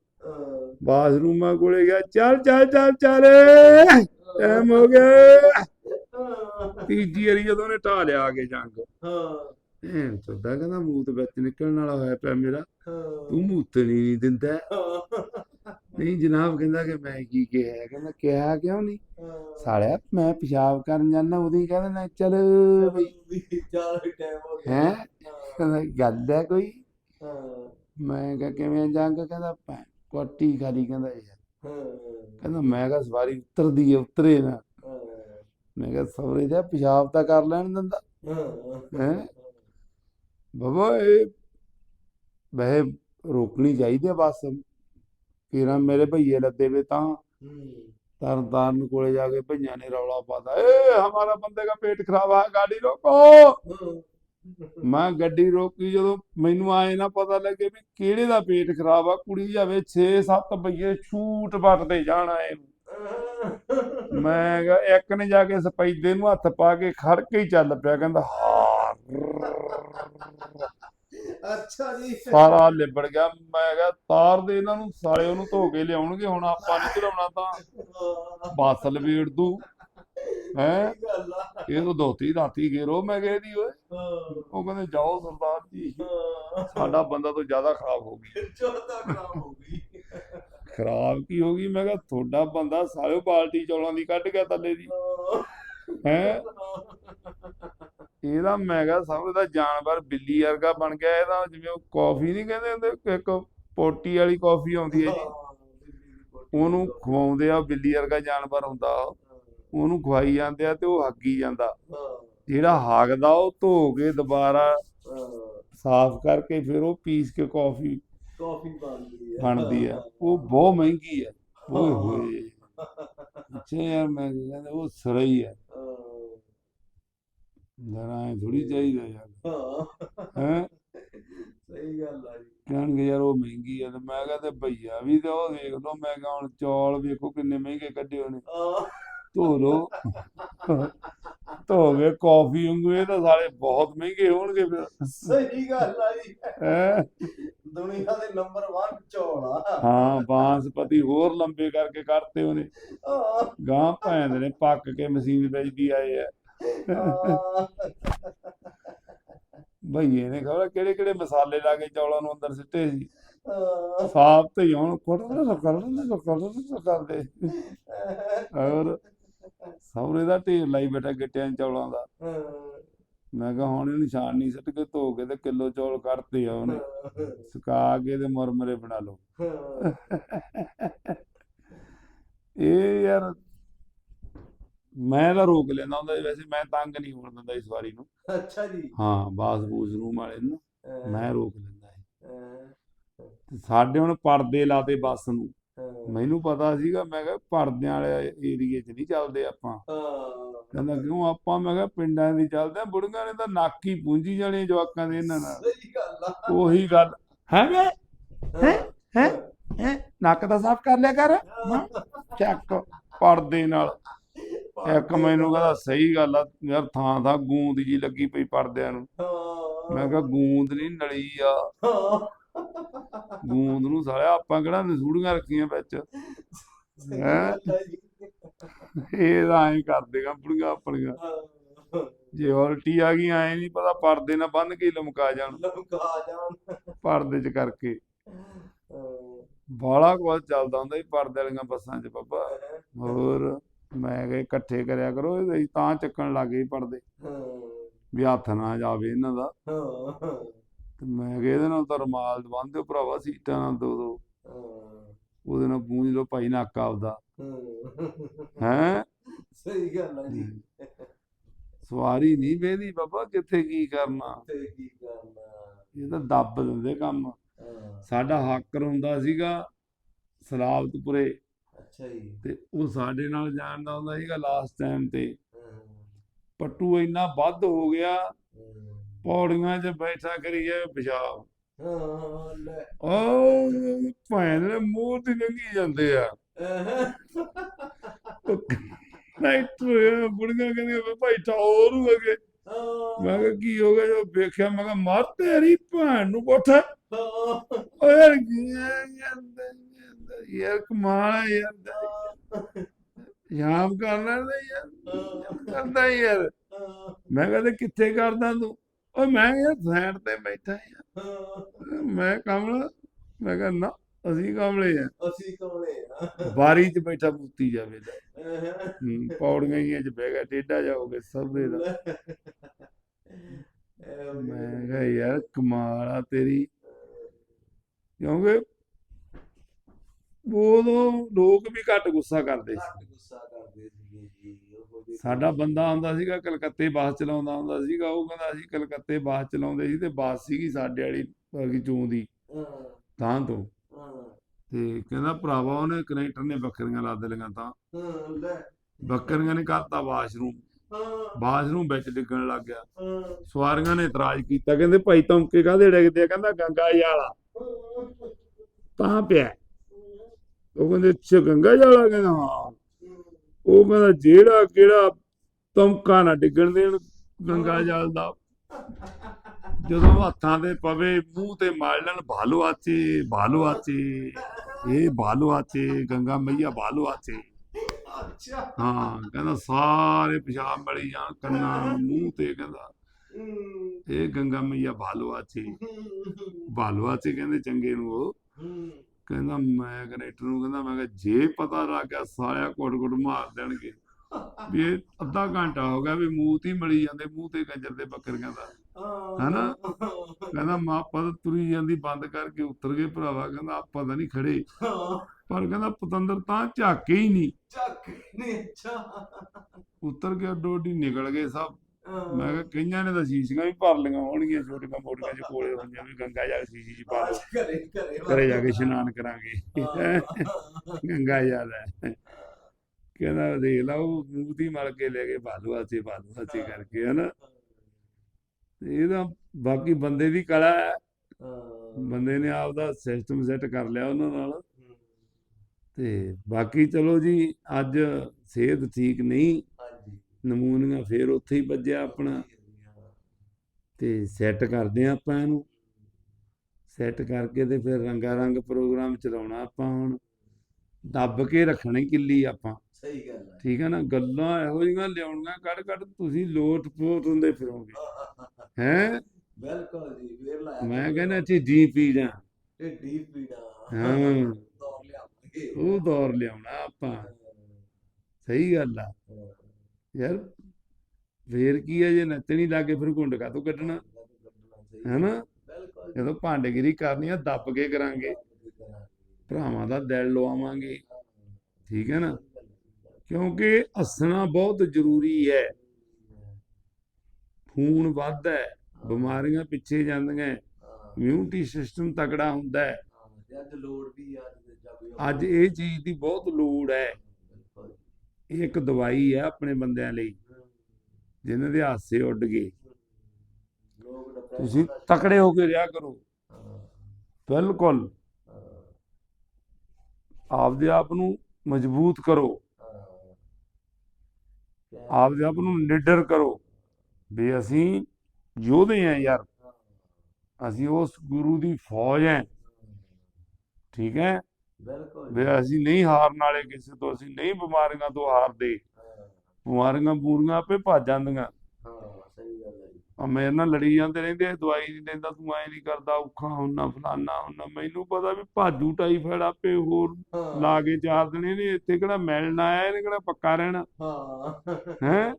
ਬਾਥਰੂਮਾਂ ਕੋਲੇ ਗਿਆ, ਚੱਲ ਚੱਲ ਚੱਲ ਚੱਲ ਟਾਈਮ ਹੋ ਗਿਆ। ਤੀਜੀ ਵਾਰੀ ਜਦੋਂ ਉਹਨੇ ਢਾ ਲਿਆ ਆ ਕੇ ਜੰਗ। ਐਂ ਚੋਦਾ ਕਹਿੰਦਾ ਮੂਤ ਵਿੱਚ ਨਿਕਲਣ ਵਾਲਾ ਹੋਇਆ ਪਿਆ ਮੇਰਾ। ਤੂੰ ਮੂਤਣ ਹੀ ਨਹੀਂ ਦਿੰਦਾ। ਨਹੀਂ, ਜਨਾਬ ਕਹਿੰਦਾ ਕਿ ਮੈਂ ਕੀ ਕਿਹਾ, ਕਹਿੰਦਾ ਕਿਹਾ ਕਿਉਂ ਨਹੀਂ? ਸਾਲਿਆ, ਮੈਂ ਪਿਸ਼ਾਬ ਕਰਨ ਜਾਂਦਾ, ਉਦੋਂ ਹੀ ਕਹਿ ਦਿੰਦਾ ਚੱਲ ਬਈ। ਹੈ? ਕਹਿੰਦਾ, ਗੱਲ ਹੈ ਕੋਈ? ਮੈਂ ਕਿਹਾ, ਕਿਵੇਂ ਜੰਗ? ਕਹਿੰਦਾ, ਭੈਣ, ਕੋਟੀ ਖਾਲੀ, ਕਹਿੰਦਾ ਯਾਰ ਕਹਿੰਦਾ, ਮੈਂ ਕਿਹਾ, ਸਵਾਰੀ ਉਤਰਦੀ ਹੈ, ਉਤਰੇ ਨਾ। ਮੈਂ ਕਿਹਾ, ਸਵਰੇ ਦਾ ਪਿਸ਼ਾਬ ਤਾਂ ਕਰ ਲੈਣ ਦਿੰਦਾ। ਹੈ? ਬਾਬਾ, ਇਹ ਵੈਸੇ ਰੋਕਣੀ ਚਾਹੀਦੀ ਆ ਬੱਸ। ਕਿਰਾਂ ਮੇਰੇ ਭਈਏ ਲੱਦੇ ਵੇ ਤਾਂ। ਤਰਨ ਤਾਰਨ ਕੋਲੇ ਜਾ ਕੇ ਭਈਆਂ ਨੇ ਰੌਲਾ ਪਾਤਾ। ਏ ਹਮਾਰਾ ਬੰਦੇ ਦਾ ਪੇਟ ਖਰਾਬ ਹੈ ਗਾੜੀ ਰੋਕੋ। ਮੈਂ ਗੱਡੀ ਰੋਕੀ ਜਦੋਂ ਮੈਨੂੰ ਆਏ ਨਾ ਪਤਾ ਲੱਗੇ ਵੀ ਕਿਹੜੇ ਦਾ ਪੇਟ ਖਰਾਬ ਆ ਕੁੜੀ ਜਾਵੇ 6-7 ਬਈਏ ਛੂਟ ਵੱਟਦੇ ਜਾਣਾ ਏ ਮੈਂ ਇੱਕ ਨੇ ਜਾ ਕੇ ਸਪੈਦੇ ਨੂੰ ਹੱਥ ਪਾ ਕੇ ਖੜ ਕੇ ਹੀ ਚੱਲ ਪਿਆ ਕਹਿੰਦਾ ਹਾਂ ਅੱਛਾ ਜੀ। ਸਾਰਾ ਲਿਬੜ ਗਿਆ। ਮੈਂ ਕਿਹਾ ਤਾਰ ਦੇ ਇਹਨਾਂ ਨੂੰ ਸਾਲੇ ਉਹਨੂੰ ਧੋ ਕੇ ਲਿਆਉਣਗੇ ਹੁਣ ਆਪਾਂ ਨਹੀਂ ਚਲਾਉਣਾ ਤਾਂ। ਬੱਸ ਲਵੇੜ ਦੂ। ਹੈ? ਇਹ ਤਾਂ ਧੋਤੀ ਰਾਤੀ ਗੇਰੋ ਮੈਂ ਕਹੇ ਦੀ ਓਏ। ਉਹ ਕਹਿੰਦੇ ਜਾਓ ਸਰਦਾਰ ਜੀ। ਸਾਡਾ ਬੰਦਾ ਤਾਂ ਜ਼ਿਆਦਾ ਖਰਾਬ ਹੋ ਖਰਾਬ ਗਈ। ਖਰਾਬ ਕੀ ਹੋ ਗਈ? ਮੈਂ ਕਿਹਾ ਤੁਹਾਡਾ ਬੰਦਾ ਸਾਲਿਓ ਬਾਲਟੀ ਚੌਲਾਂ ਦੀ ਕੱਢ ਗਿਆ ਥੱਲੇ ਦੀ। ਹੈ। ਇਹਦਾ ਮੈਂ ਕਿਹਾ ਸਭ ਦਾ ਜਾਨਵਰ ਬਿੱਲੀ ਵਰਗਾ ਬਣ ਗਿਆ ਇਹਦਾ ਜਿਵੇਂ ਉਹ ਕਾਫੀ ਨਹੀਂ ਕਹਿੰਦੇ ਹੁੰਦੇ ਇੱਕ ਪੋਟੀ ਵਾਲੀ ਕਾਫੀ ਆਉਂਦੀ ਹੈ ਜੀ। ਉਹਨੂੰ ਖਵਾਉਂਦੇ ਆ ਬਿੱਲੀ ਵਰਗਾ ਜਾਨਵਰ ਹੁੰਦਾ ਉਹ। ਉਹਨੂੰ ਖਵਾਈ ਜਾਂਦੇ ਆ ਤੇ ਉਹ ਹੱਗੀ ਜਾਂਦਾ। ਜਿਹੜਾ ਹਾਗਦਾ ਉਹ ਧੋ ਕੇ ਦੁਬਾਰਾ ਸਾਫ਼ ਕਰਕੇ ਫਿਰ ਉਹ ਪੀਸ ਕੇ ਕਾਫੀ ਕਾਫੀ ਬਣਦੀ ਹੈ। ਬਣਦੀ ਉਹ ਬਹੁਤ ਮਹਿੰਗੀ ਹੈ। ਓਏ ਹੋਏ। ਅੱਛਾ ਯਾਰ ਮੈਂ ਕਹਿੰਦਾ ਉਹ ਸਰਾ ਹੀ। ਜਰਾ ਐ ਥੋੜੀ ਚਾਹੀਦਾ ਯਾਰ। ਹਾਂ। ਹੈ? ਸਹੀ ਗੱਲ ਆ ਜੀ। ਕਹਿਣਗੇ ਯਾਰ ਉਹ ਮਹਿੰਗੀ ਆ ਤੇ ਮੈਂ ਕਿਹਾ ਤੇ ਭਈਆ ਵੀ ਤੇ ਉਹ ਦੇਖ ਲਓ ਮੈਂ ਕਿਹਾ ਹੁਣ ਚੌਲ ਵੇਖੋ ਕਿੰਨੇ ਮਹਿੰਗੇ ਕੱਢੇ ਉਹਨੇ ਹਾਂ। ਧੋ ਲਓ। ਧੋ ਗਏ ਕਾਫੀ ਵਾਂਗੂ ਇਹ ਤਾਂ ਸਾਲੇ ਬਹੁਤ ਮਹਿੰਗੇ ਹੋਣਗੇ ਫਿਰ। ਸਹੀ ਗੱਲ ਆ ਜੀ। ਹੈਂ? ਦੁਨੀਆ ਦੇ ਨੰਬਰ 1 ਚੌਲ ਆ। ਹਾਂ ਬਾਂਸਪਤੀ ਹੋਰ ਲੰਬੇ ਕਰਕੇ ਕੱਢਤੇ ਉਹਨੇ। ਗਾਂ ਭੈਣ ਨੇ ਪੱਕ ਕੇ ਮਸ਼ੀਨ ਵਿੱਚ ਵੀ ਆਏ ਆ। ਭਈਏ ਨੇ ਖਬਰ ਕਿਹੜੇ ਕਿਹੜੇ ਮਸਾਲੇ ਲਾ ਕੇ ਚੌਲਾਂ ਨੂੰ ਅੰਦਰ ਸਿੱਟੇ ਸੀ। ਸਾਫ਼ ਤੇ ਹੀ ਹੁਣ ਕੁੱਟਦੇ ਕਰਦੇ ਕਰਦੇ ਕਰਦੇ। ਔਰ ਸੌਰੇ ਦਾ ਢੇਰ ਲਾਈ ਬੈਠਾ ਗਿੱਟਿਆਂ ਚੌਲਾਂ ਦਾ। ਮੈਂ ਕਿਹਾ ਹੁਣ ਇਹਨੂੰ ਛਾਣ ਨਹੀਂ ਸਿੱਟ ਕੇ ਧੋ ਕੇ ਤੇ ਕਿਲੋ ਚੌਲ ਕੱਢਤੇ ਆ ਉਹਨੇ। ਸੁਕਾ ਕੇ ਤੇ ਮੁਰਮਰੇ ਬਣਾ ਲਓ। ਇਹ ਯਾਰ ਮੈਂ ਤਾਂ ਰੋਕ ਲੈਂਦਾ ਹੁੰਦਾ ਸੀ, ਵੈਸੇ ਮੈਂ ਤੰਗ ਨਹੀਂ ਹੋਣ ਦਿੰਦਾ ਇਸ ਵਾਰੀ ਨੂੰ। ਅੱਛਾ ਜੀ। ਹਾਂ ਬਾਸ ਬੂਸ ਰੂਮ ਵਾਲੇ ਨੂੰ ਅਹ, ਮੈਂ ਰੋਕ ਲੈਂਦਾ ਸੀ। ਅਹ, ਤੇ ਸਾਡੇ ਹੁਣ ਪਰਦੇ ਲਾਤੇ ਬੱਸ ਨੂੰ। ਅਹ, ਮੈਨੂੰ ਪਤਾ ਸੀਗਾ ਮੈਂ ਕਿਹਾ ਪਰਦਿਆਂ ਵਾਲੇ ਏਰੀਏ 'ਚ ਨਹੀਂ ਚੱਲਦੇ ਆਪਾਂ। ਹਾਂ। ਕਹਿੰਦਾ ਕਿਉਂ ਆਪਾਂ? ਮੈਂ ਕਿਹਾ ਪਿੰਡਾਂ ਦੀ ਚੱਲਦੇ ਆ ਬੁੜੀਆਂ ਨੇ ਤਾਂ ਨੱਕ ਹੀ ਪੂੰਝੀ ਜਾਣੀ ਜਵਾਕਾਂ ਦੇ ਇਹਨਾਂ ਨਾਲ। ਸਹੀ ਗੱਲ ਆ। ਉਹੀ ਗੱਲ। ਹੈ ਵੇ? ਹੈਂ? ਹੈਂ? ਹਾਂ। ਹੈਂ? ਨੱਕ ਤਾਂ ਸਾਫ਼ ਕਰ ਲਿਆ ਕਰ। ਹਾਂ, ਚੱਕ ਪਰਦੇ ਨਾਲ। ਇੱਕ ਮੈਨੂੰ ਕਹਿੰਦਾ ਸਹੀ ਗੱਲ ਆ ਯਾਰ ਥਾਂ ਥਾਂ ਗੂੰਦ ਜੀ ਲੱਗੀ ਪਈ ਪਰਦਿਆਂ ਨੂੰ। ਹਾਂ। ਮੈਂ ਕਿਹਾ ਗੂੰਦ ਨਹੀਂ ਨਲੀ ਆ। ਹਾਂ। ਗੂੰਦ ਨੂੰ ਸਾਲਿਆ ਆਪਾਂ ਕਿਹੜਾ ਨਸੂੜੀਆਂ ਰੱਖੀਆਂ ਵਿੱਚ? ਹੈਂ? ਇਹ ਤਾਂ ਐਂ ਕਰਦੇਗਾ ਬੁੜੀਆਂ ਆਪਣੀਆਂ। ਹਾਂ। ਜੇ ਉਲਟੀ ਆ ਗਈ ਐਂ ਨਹੀਂ ਪਤਾ ਪਰਦੇ ਨਾਲ ਬੰਨ ਕੇ ਹੀ ਲਮਕਾ ਜਾਣ। ਲਮਕਾ ਜਾਣ। ਪਰਦੇ 'ਚ ਕਰਕੇ। ਹਾਂ। ਬਾਲਾ ਕੁਝ ਚੱਲਦਾ ਹੁੰਦਾ ਸੀ ਪਰਦੇ ਵਾਲੀਆਂ ਬੱਸਾਂ 'ਚ ਬੱਬਾ। ਹੋਰ? ਮੈਂ ਕਿਹਾ ਇਕੱਠੇ ਕਰਿਆ ਕਰੋ ਅਸੀਂ ਤਾਂ ਚੱਕਣ ਲੱਗ ਗਏ ਪਰਦੇ ਹਾਂ। ਵੀ ਹੱਥ ਨਾ ਜਾਵੇ ਇਹਨਾਂ ਦਾ ਹਾਂ। ਤੇ ਮੈਂ ਕਿਹਾ ਇਹਦੇ ਨਾਲ ਤਾਂ ਰੁਮਾਲ ਬੰਨ੍ਹ ਦਿਓ ਭਰਾਵਾ ਸੀਟਾਂ ਨਾਲ ਦੋ ਦੋ ਹਾਂ। ਉਹਦੇ ਨਾਲ ਪੂੰਝ ਲਓ ਭਾਈ ਨੱਕ ਆਪਦਾ ਹਾਂ। ਹੈ ਸਹੀ ਗੱਲ ਆ ਜੀ ਸਵਾਰੀ ਨਹੀਂ ਵੇਹਦੀ ਬਾਬਾ ਕਿੱਥੇ ਕੀ ਕਰਨਾ ਤੇ ਕੀ ਕਰਨਾ ਇਹ ਤਾਂ ਦੱਬ ਦਿੰਦੇ ਕੰਮ ਹਾਂ। ਸਾਡਾ ਹਾਕਰ ਹੁੰਦਾ ਸੀਗਾ ਸਲਾਬਤਪੁਰੇ ਅੱਛਾ ਜੀ। ਤੇ ਉਹ ਸਾਡੇ ਨਾਲ ਜਾਣਦਾ ਹੁੰਦਾ ਸੀਗਾ ਲਾਸਟ ਟਾਈਮ ਤੇ। ਪੱਟੂ ਇੰਨਾ ਵੱਧ ਹੋ ਗਿਆ। ਪੌੜੀਆਂ 'ਚ ਬੈਠਾ ਕਰੀ ਜਾਵੇ ਪਿਸ਼ਾਬ। ਹਾਂ ਲੈ। ਉਹ ਭੈਣ ਦੇ ਮੂੰਹ ਤੇ ਲੰਗੀ ਜਾਂਦੇ ਆ। ਨਾਈਟਰ ਬੁੜੀਆਂ ਕਹਿੰਦੀਆਂ ਵੀ ਭਾਈ ਟੌਰ ਹੋ ਗਏ। ਮੈਂ ਕਿਹਾ ਕੀ ਹੋ ਗਿਆ ਜੋ ਵੇਖਿਆ ਮੈਂ ਕਿਹਾ ਮਰ ਤੇਰੀ ਭੈਣ ਨੂੰ ਪੁੱਠ। ਓ ਯਾਰ ਯਾਰ ਕਮਾਲ ਹੈ ਯਾਰ। ਸ਼ਾਮ ਕਰਨਾ ਤੇ ਯਾਰ। ਕਰਦਾ ਯਾਰ। ਮੈਂ ਕਹਿੰਦਾ ਕਿੱਥੇ ਕਰਦਾ ਤੂੰ? ਓ ਮੈਂ ਯਾਰ ਸਾਈਡ ਤੇ ਬੈਠਾ ਯਾਰ। ਮੈਂ ਕਮਲ ਮੈਂ ਕਿਹਾ ਨਾ ਅਸੀਂ ਕਮਲੇ ਆ। ਅਸੀਂ ਕੌਣੇ ਆ। ਬਾਰੀ 'ਚ ਬੈਠਾ ਮੁੱਤੀ ਜਾਵੇ। ਹੂੰ, ਪੌੜੀਆਂ ਹੀ 'ਚ ਬਹਿ ਗਿਆ ਟੇਢਾ ਜਾਓਗੇ ਸਭੇ ਦਾ। ਮੈਂ ਕਿਹਾ ਯਾਰ ਕਮਾਲ ਆ ਤੇਰੀ। ਕਿਉਂਕਿ ਉਦੋਂ ਲੋਕ ਵੀ ਘੱਟ ਗੁੱਸਾ ਕਰਦੇ ਸੀ। ਘੱਟ ਗੁੱਸਾ ਕਰਦੇ ਸੀਗੇ ਜੀ ਉਹੋ ਜਿਹੇ ਸਾਡਾ ਬੰਦਾ ਆਉਂਦਾ ਸੀਗਾ ਕਲਕੱਤੇ ਬੱਸ ਚਲਾਉਂਦਾ ਹੁੰਦਾ ਸੀਗਾ ਉਹ ਕਹਿੰਦਾ ਸੀ ਕਲਕੱਤੇ ਬੱਸ ਚਲਾਉਂਦੇ ਸੀ ਤੇ ਬੱਸ ਸੀਗੀ ਸਾਡੇ ਵਾਲੀ ਵਰਗੀ ਚੋਂ ਦੀ ਹਾਂ। ਤਾਂ ਤੋਂ। ਹਾਂ। ਤੇ ਕਹਿੰਦਾ ਭਰਾਵਾ ਉਹਨੇ ਕਨੈਕਟਰ ਨੇ ਬੱਕਰੀਆਂ ਲੱਦ ਲਈਆਂ ਤਾਂ। ਹਾਂ ਲੈ। ਬੱਕਰੀਆਂ ਨੇ ਕਰਤਾ ਵਾਸ਼ਰੂਮ। ਹਾਂ। ਵਾਸ਼ਰੂਮ ਵਿੱਚ ਡਿੱਗਣ ਲੱਗ ਗਿਆ। ਹਾਂ। ਸਵਾਰੀਆਂ ਨੇ ਇਤਰਾਜ਼ ਕੀਤਾ ਕਹਿੰਦੇ ਭਾਈ ਧਮਕੇ ਕਾਹਦੇ ਡਿੱਗਦੇ ਆ? ਕਹਿੰਦਾ ਗੰਗਾ ਜੀ ਵਾਲਾ। ਤਾਂ ਪਿਆ। ਉਹ ਕਹਿੰਦੇ ਅੱਛਾ ਗੰਗਾ ਜੀ ਵਾਲਾ ਕਹਿੰਦਾ ਹਾਂ ਉਹ ਕਹਿੰਦਾ ਜਿਹੜਾ ਕਿਹੜਾ ਧਮਕਾ ਨਾ ਡਿੱਗਣ ਦੇਣ ਗੰਗਾ ਜਲ ਦਾ। ਜਦੋਂ ਹੱਥਾਂ ਤੇ ਪਵੇ ਮੂੰਹ ਤੇ ਮਾਰ ਲੈਣ ਭਾਲੂ ਆਚੇ ਭਾਲੂ ਆਚੇ ਇਹ ਭਾਲੂ ਆਚੇ ਗੰਗਾ ਮਈਆ ਭਾਲੂ ਅੱਛਾ। ਹਾਂ ਕਹਿੰਦਾ ਸਾਰੇ ਪਿਸ਼ਾਬ ਮਲੀ ਜਾਣ ਕੰਨਾਂ ਮੂੰਹ ਤੇ ਕਹਿੰਦਾ। ਇਹ ਗੰਗਾ ਮਈਆ ਭਾਲੂ ਆਚੇ ਭਾਲੂ ਆਚੇ ਕਹਿੰਦੇ ਚੰਗੇ ਨੂੰ ਉਹ। ਕਹਿੰਦਾ ਮੈਂ ਕਨੈਕਟਰ ਨੂੰ ਕਹਿੰਦਾ ਮੈਂ ਕਿਹਾ ਜੇ ਪਤਾ ਲੱਗ ਗਿਆ ਸਾਲਿਆ ਘੁੱਟ ਘੁੱਟ ਮਾਰ ਦੇਣਗੇ। ਵੀ ਇਹ ਅੱਧਾ ਘੰਟਾ ਹੋ ਗਿਆ ਵੀ ਮੂੰਹ ਤੇ ਹੀ ਮਲੀ ਜਾਂਦੇ ਮੂੰਹ ਤੇ ਕੰਜਰ ਦੇ ਬੱਕਰੀਆਂ ਦਾ ਹਨਾ? ਕਹਿੰਦਾ ਮਾਂ ਤਾਂ ਤੁਰੀ ਜਾਂਦੀ ਬੰਦ ਕਰਕੇ ਉਤਰ ਗਏ ਭਰਾਵਾ ਕਹਿੰਦਾ ਆਪਾਂ ਤਾਂ ਨਹੀਂ ਖੜੇ। ਪਰ ਕਹਿੰਦਾ ਪਤੰਦਰ ਤਾਂ ਝਾਕੇ ਹੀ ਨਹੀਂ। ਚੱਕ ਨੇ ਅੱਛਾ। ਉਤਰ ਕੇ ਅੱਡੀ ਨਿਕਲ ਗਏ ਸਭ। ਮੈਂ ਕਿਹਾ ਕਈਆਂ ਨੇ ਤਾਂ ਸ਼ੀਸ਼ੀਆਂ ਵੀ ਭਰ ਲਈਆਂ ਹੋਣਗੀਆਂ ਛੋਟੀਆਂ ਮੋਟੀਆਂ ਚ ਕੋਲੇ ਹੁੰਦੀਆਂ ਵੀ ਗੰਗਾ ਜਾ ਕੇ ਸ਼ੀਸ਼ੀ ਚ ਪਾ ਲਓ। ਘਰੇ ਜਾ ਕੇ ਇਸ਼ਨਾਨ ਕਰਾਂਗੇ। ਗੰਗਾ ਯਾਦ ਹੈ ਕਹਿੰਦਾ ਦੇਖ ਲਾ ਉਹ ਦੀ ਮਲ ਕੇ ਲੈ ਕੇ ਬਾਲੂਆ ਤੇ ਬਾਲੂਆ ਤੇ ਕਰਕੇ ਹਨਾ? ਤੇ ਇਹਦਾ ਬਾਕੀ ਬੰਦੇ ਦੀ ਕਲਾ ਹੈ। ਬੰਦੇ ਨੇ ਆਪਦਾ ਸਿਸਟਮ ਸੈੱਟ ਕਰ ਲਿਆ ਉਹਨਾਂ ਨਾਲ। ਤੇ ਬਾਕੀ ਚਲੋ ਜੀ ਅੱਜ ਸਿਹਤ ਠੀਕ ਨਹੀਂ ਨਮੂਨੀਆ ਫੇਰ ਉੱਥੇ ਹੀ ਵੱਜਿਆ ਆਪਣਾ। ਤੇ ਸੈੱਟ ਕਰਦੇ ਆ ਆਪਾਂ ਇਹਨੂੰ। ਸੈੱਟ ਕਰਕੇ ਤੇ ਫਿਰ ਰੰਗਾ ਰੰਗ ਪ੍ਰੋਗਰਾਮ ਚਲਾਉਣਾ ਆਪਾਂ ਹੁਣ। ਦੱਬ ਕੇ ਰੱਖਣੀ ਕਿੱਲੀ ਆਪਾਂ। ਸਹੀ ਗੱਲ ਹੈ ਠੀਕ ਹੈ ਨਾ ਗੱਲਾਂ ਇਹੋ ਜਿਹੀਆਂ ਲਿਆਉਣੀਆਂ ਕੱਢ ਕੱਢ ਤੁਸੀਂ ਲੋਟ ਪੋਟ ਹੁੰਦੇ ਫਿਰੋਗੇ। ਹੈ? ਬਿਲਕੁਲ ਜੀ ਫੇਰ ਲਾਇਆ ਮੈਂ ਕਹਿੰਦਾ ਜੀ ਪੀ ਜਾ ਇਹ ਡੀਪ ਪੀੜਾ ਹਾਂ। ਦੌਰ ਲਿਆਵਾਂਗੇ। ਉਹ ਦੌਰ ਲਿਆਉਣਾ ਆਪਾਂ। ਸਹੀ ਗੱਲ ਆ। ਯਾਰ ਫੇਰ ਕੀ ਹੈ ਜੇ ਨੱਚਣੀ ਲੱਗੇ ਫਿਰ ਘੁੰਡ ਕਾਤੋਂ ਕੱਢਣਾ? ਹੈਨਾ? ਜਦੋਂ ਭਾਂਡੇਗਿਰੀ ਕਰਨੀ ਆ ਦੱਬ ਕੇ ਕਰਾਂਗੇ। ਭਰਾਵਾਂ ਦਾ ਦਿਲ ਲਵਾਵਾਂਗੇ ਠੀਕ ਹੈ ਨਾ? ਕਿਉਂਕਿ ਹੱਸਣਾ ਬਹੁਤ ਜ਼ਰੂਰੀ ਹੈ। ਖੂਨ ਵੱਧਦਾ ਹੈ ਬਿਮਾਰੀਆਂ ਪਿੱਛੇ ਜਾਂਦੀਆਂ ਇਮਿਊਨਿਟੀ ਸਿਸਟਮ ਤਕੜਾ ਹੁੰਦਾ ਹੈ। ਅੱਜ ਲੋੜ ਵੀ ਇਹ ਚੀਜ਼ ਦੀ ਬਹੁਤ ਲੋੜ ਹੈ। ਇਹ ਇੱਕ ਦਵਾਈ ਹੈ ਆਪਣੇ ਬੰਦਿਆਂ ਲਈ ਜਿਨ੍ਹਾਂ ਦੇ ਹਾਸੇ ਉੱਡ ਗਏ। ਤੁਸੀਂ ਤਕੜੇ ਹੋ ਕੇ ਰਿਹਾ ਕਰੋ। ਬਿਲਕੁਲ। ਆਪਦੇ ਆਪ ਨੂੰ ਮਜ਼ਬੂਤ ਕਰੋ। ਆਪਦੇ ਆਪ ਨੂੰ ਨਿਡਰ ਕਰੋ ਵੀ ਅਸੀਂ ਯੋਧੇ ਆ ਯਾਰ। ਅਸੀਂ ਉਸ ਗੁਰੂ ਦੀ ਫੌਜ ਹੈ ਠੀਕ ਹੈ? ਬਿਲਕੁਲ ਵੀ ਅਸੀਂ ਨਹੀਂ ਹਾਰਨ ਵਾਲੇ ਕਿਸੇ ਤੋਂ ਅਸੀਂ ਨਹੀਂ ਬਿਮਾਰੀਆਂ ਤੋਂ ਹਾਰਦੇ। ਬਿਮਾਰੀਆਂ ਬੂਰੀਆਂ ਆਪੇ ਭੱਜ ਜਾਂਦੀਆਂ। ਹਾਂ ਸਹੀ ਗੱਲ ਹੈ ਜੀ। ਆ ਮੇਰੇ ਨਾਲ ਲੜੀ ਜਾਂਦੇ ਰਹਿੰਦੇ ਆ, ਦਵਾਈ ਨਹੀਂ ਲੈਂਦਾ ਤੂੰ ਐ ਨਹੀਂ ਕਰਦਾ ਔਖਾ ਹੁੰਨਾ ਫਲਾਨਾ ਹੁੰਨਾ। ਮੈਨੂੰ ਪਤਾ ਵੀ ਭਾਜੂ ਟਾਈਫਾਇਡ ਆਪੇ ਹੋਰ ਲਾ ਕੇ ਚਾਰ ਦਿਨ ਇਹਨੇ ਇੱਥੇ ਕਿਹੜਾ ਮਿਲਣ ਆਇਆ ਇਹਨੇ ਕਿਹੜਾ ਪੱਕਾ ਰਹਿਣਾ। ਹਾਂ। ਹੈ?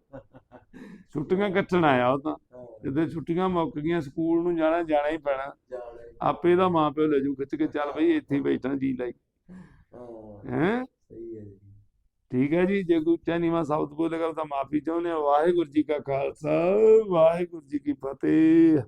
ਛੁੱਟੀਆਂ ਕੱਟਣ ਆਇਆ ਉਹ ਤਾਂ। ਜਦੋਂ ਛੁੱਟੀਆਂ ਮੁੱਕ ਗਈਆਂ ਸਕੂਲ ਨੂੰ ਜਾਣਾ ਜਾਣਾ ਹੀ ਪੈਣਾ। ਆਪੇ ਦਾ ਮਾਂ ਪਿਓ ਲੈ ਜੂ ਖਿੱਚ ਕੇ ਚੱਲ ਬਈ ਇੱਥੇ ਬੈਠਾ ਜੀ ਲਈ। ਹੈ ਸਹੀ ਹੈ ਜੀ। ਠੀਕ ਹੈ ਜੀ ਜੇ ਕੋਈ ਉੱਚਾ ਨੀਵਾਂ ਸ਼ਬਦ ਬੋਲੇਗਾ ਤਾਂ ਮਾਫੀ ਚਾਹੁੰਦੇ ਹਾਂ। ਵਾਹਿਗੁਰੂ ਜੀ ਕਾ ਖਾਲਸਾ ਵਾਹਿਗੁਰੂ ਜੀ ਕੀ ਫਤਿਹ।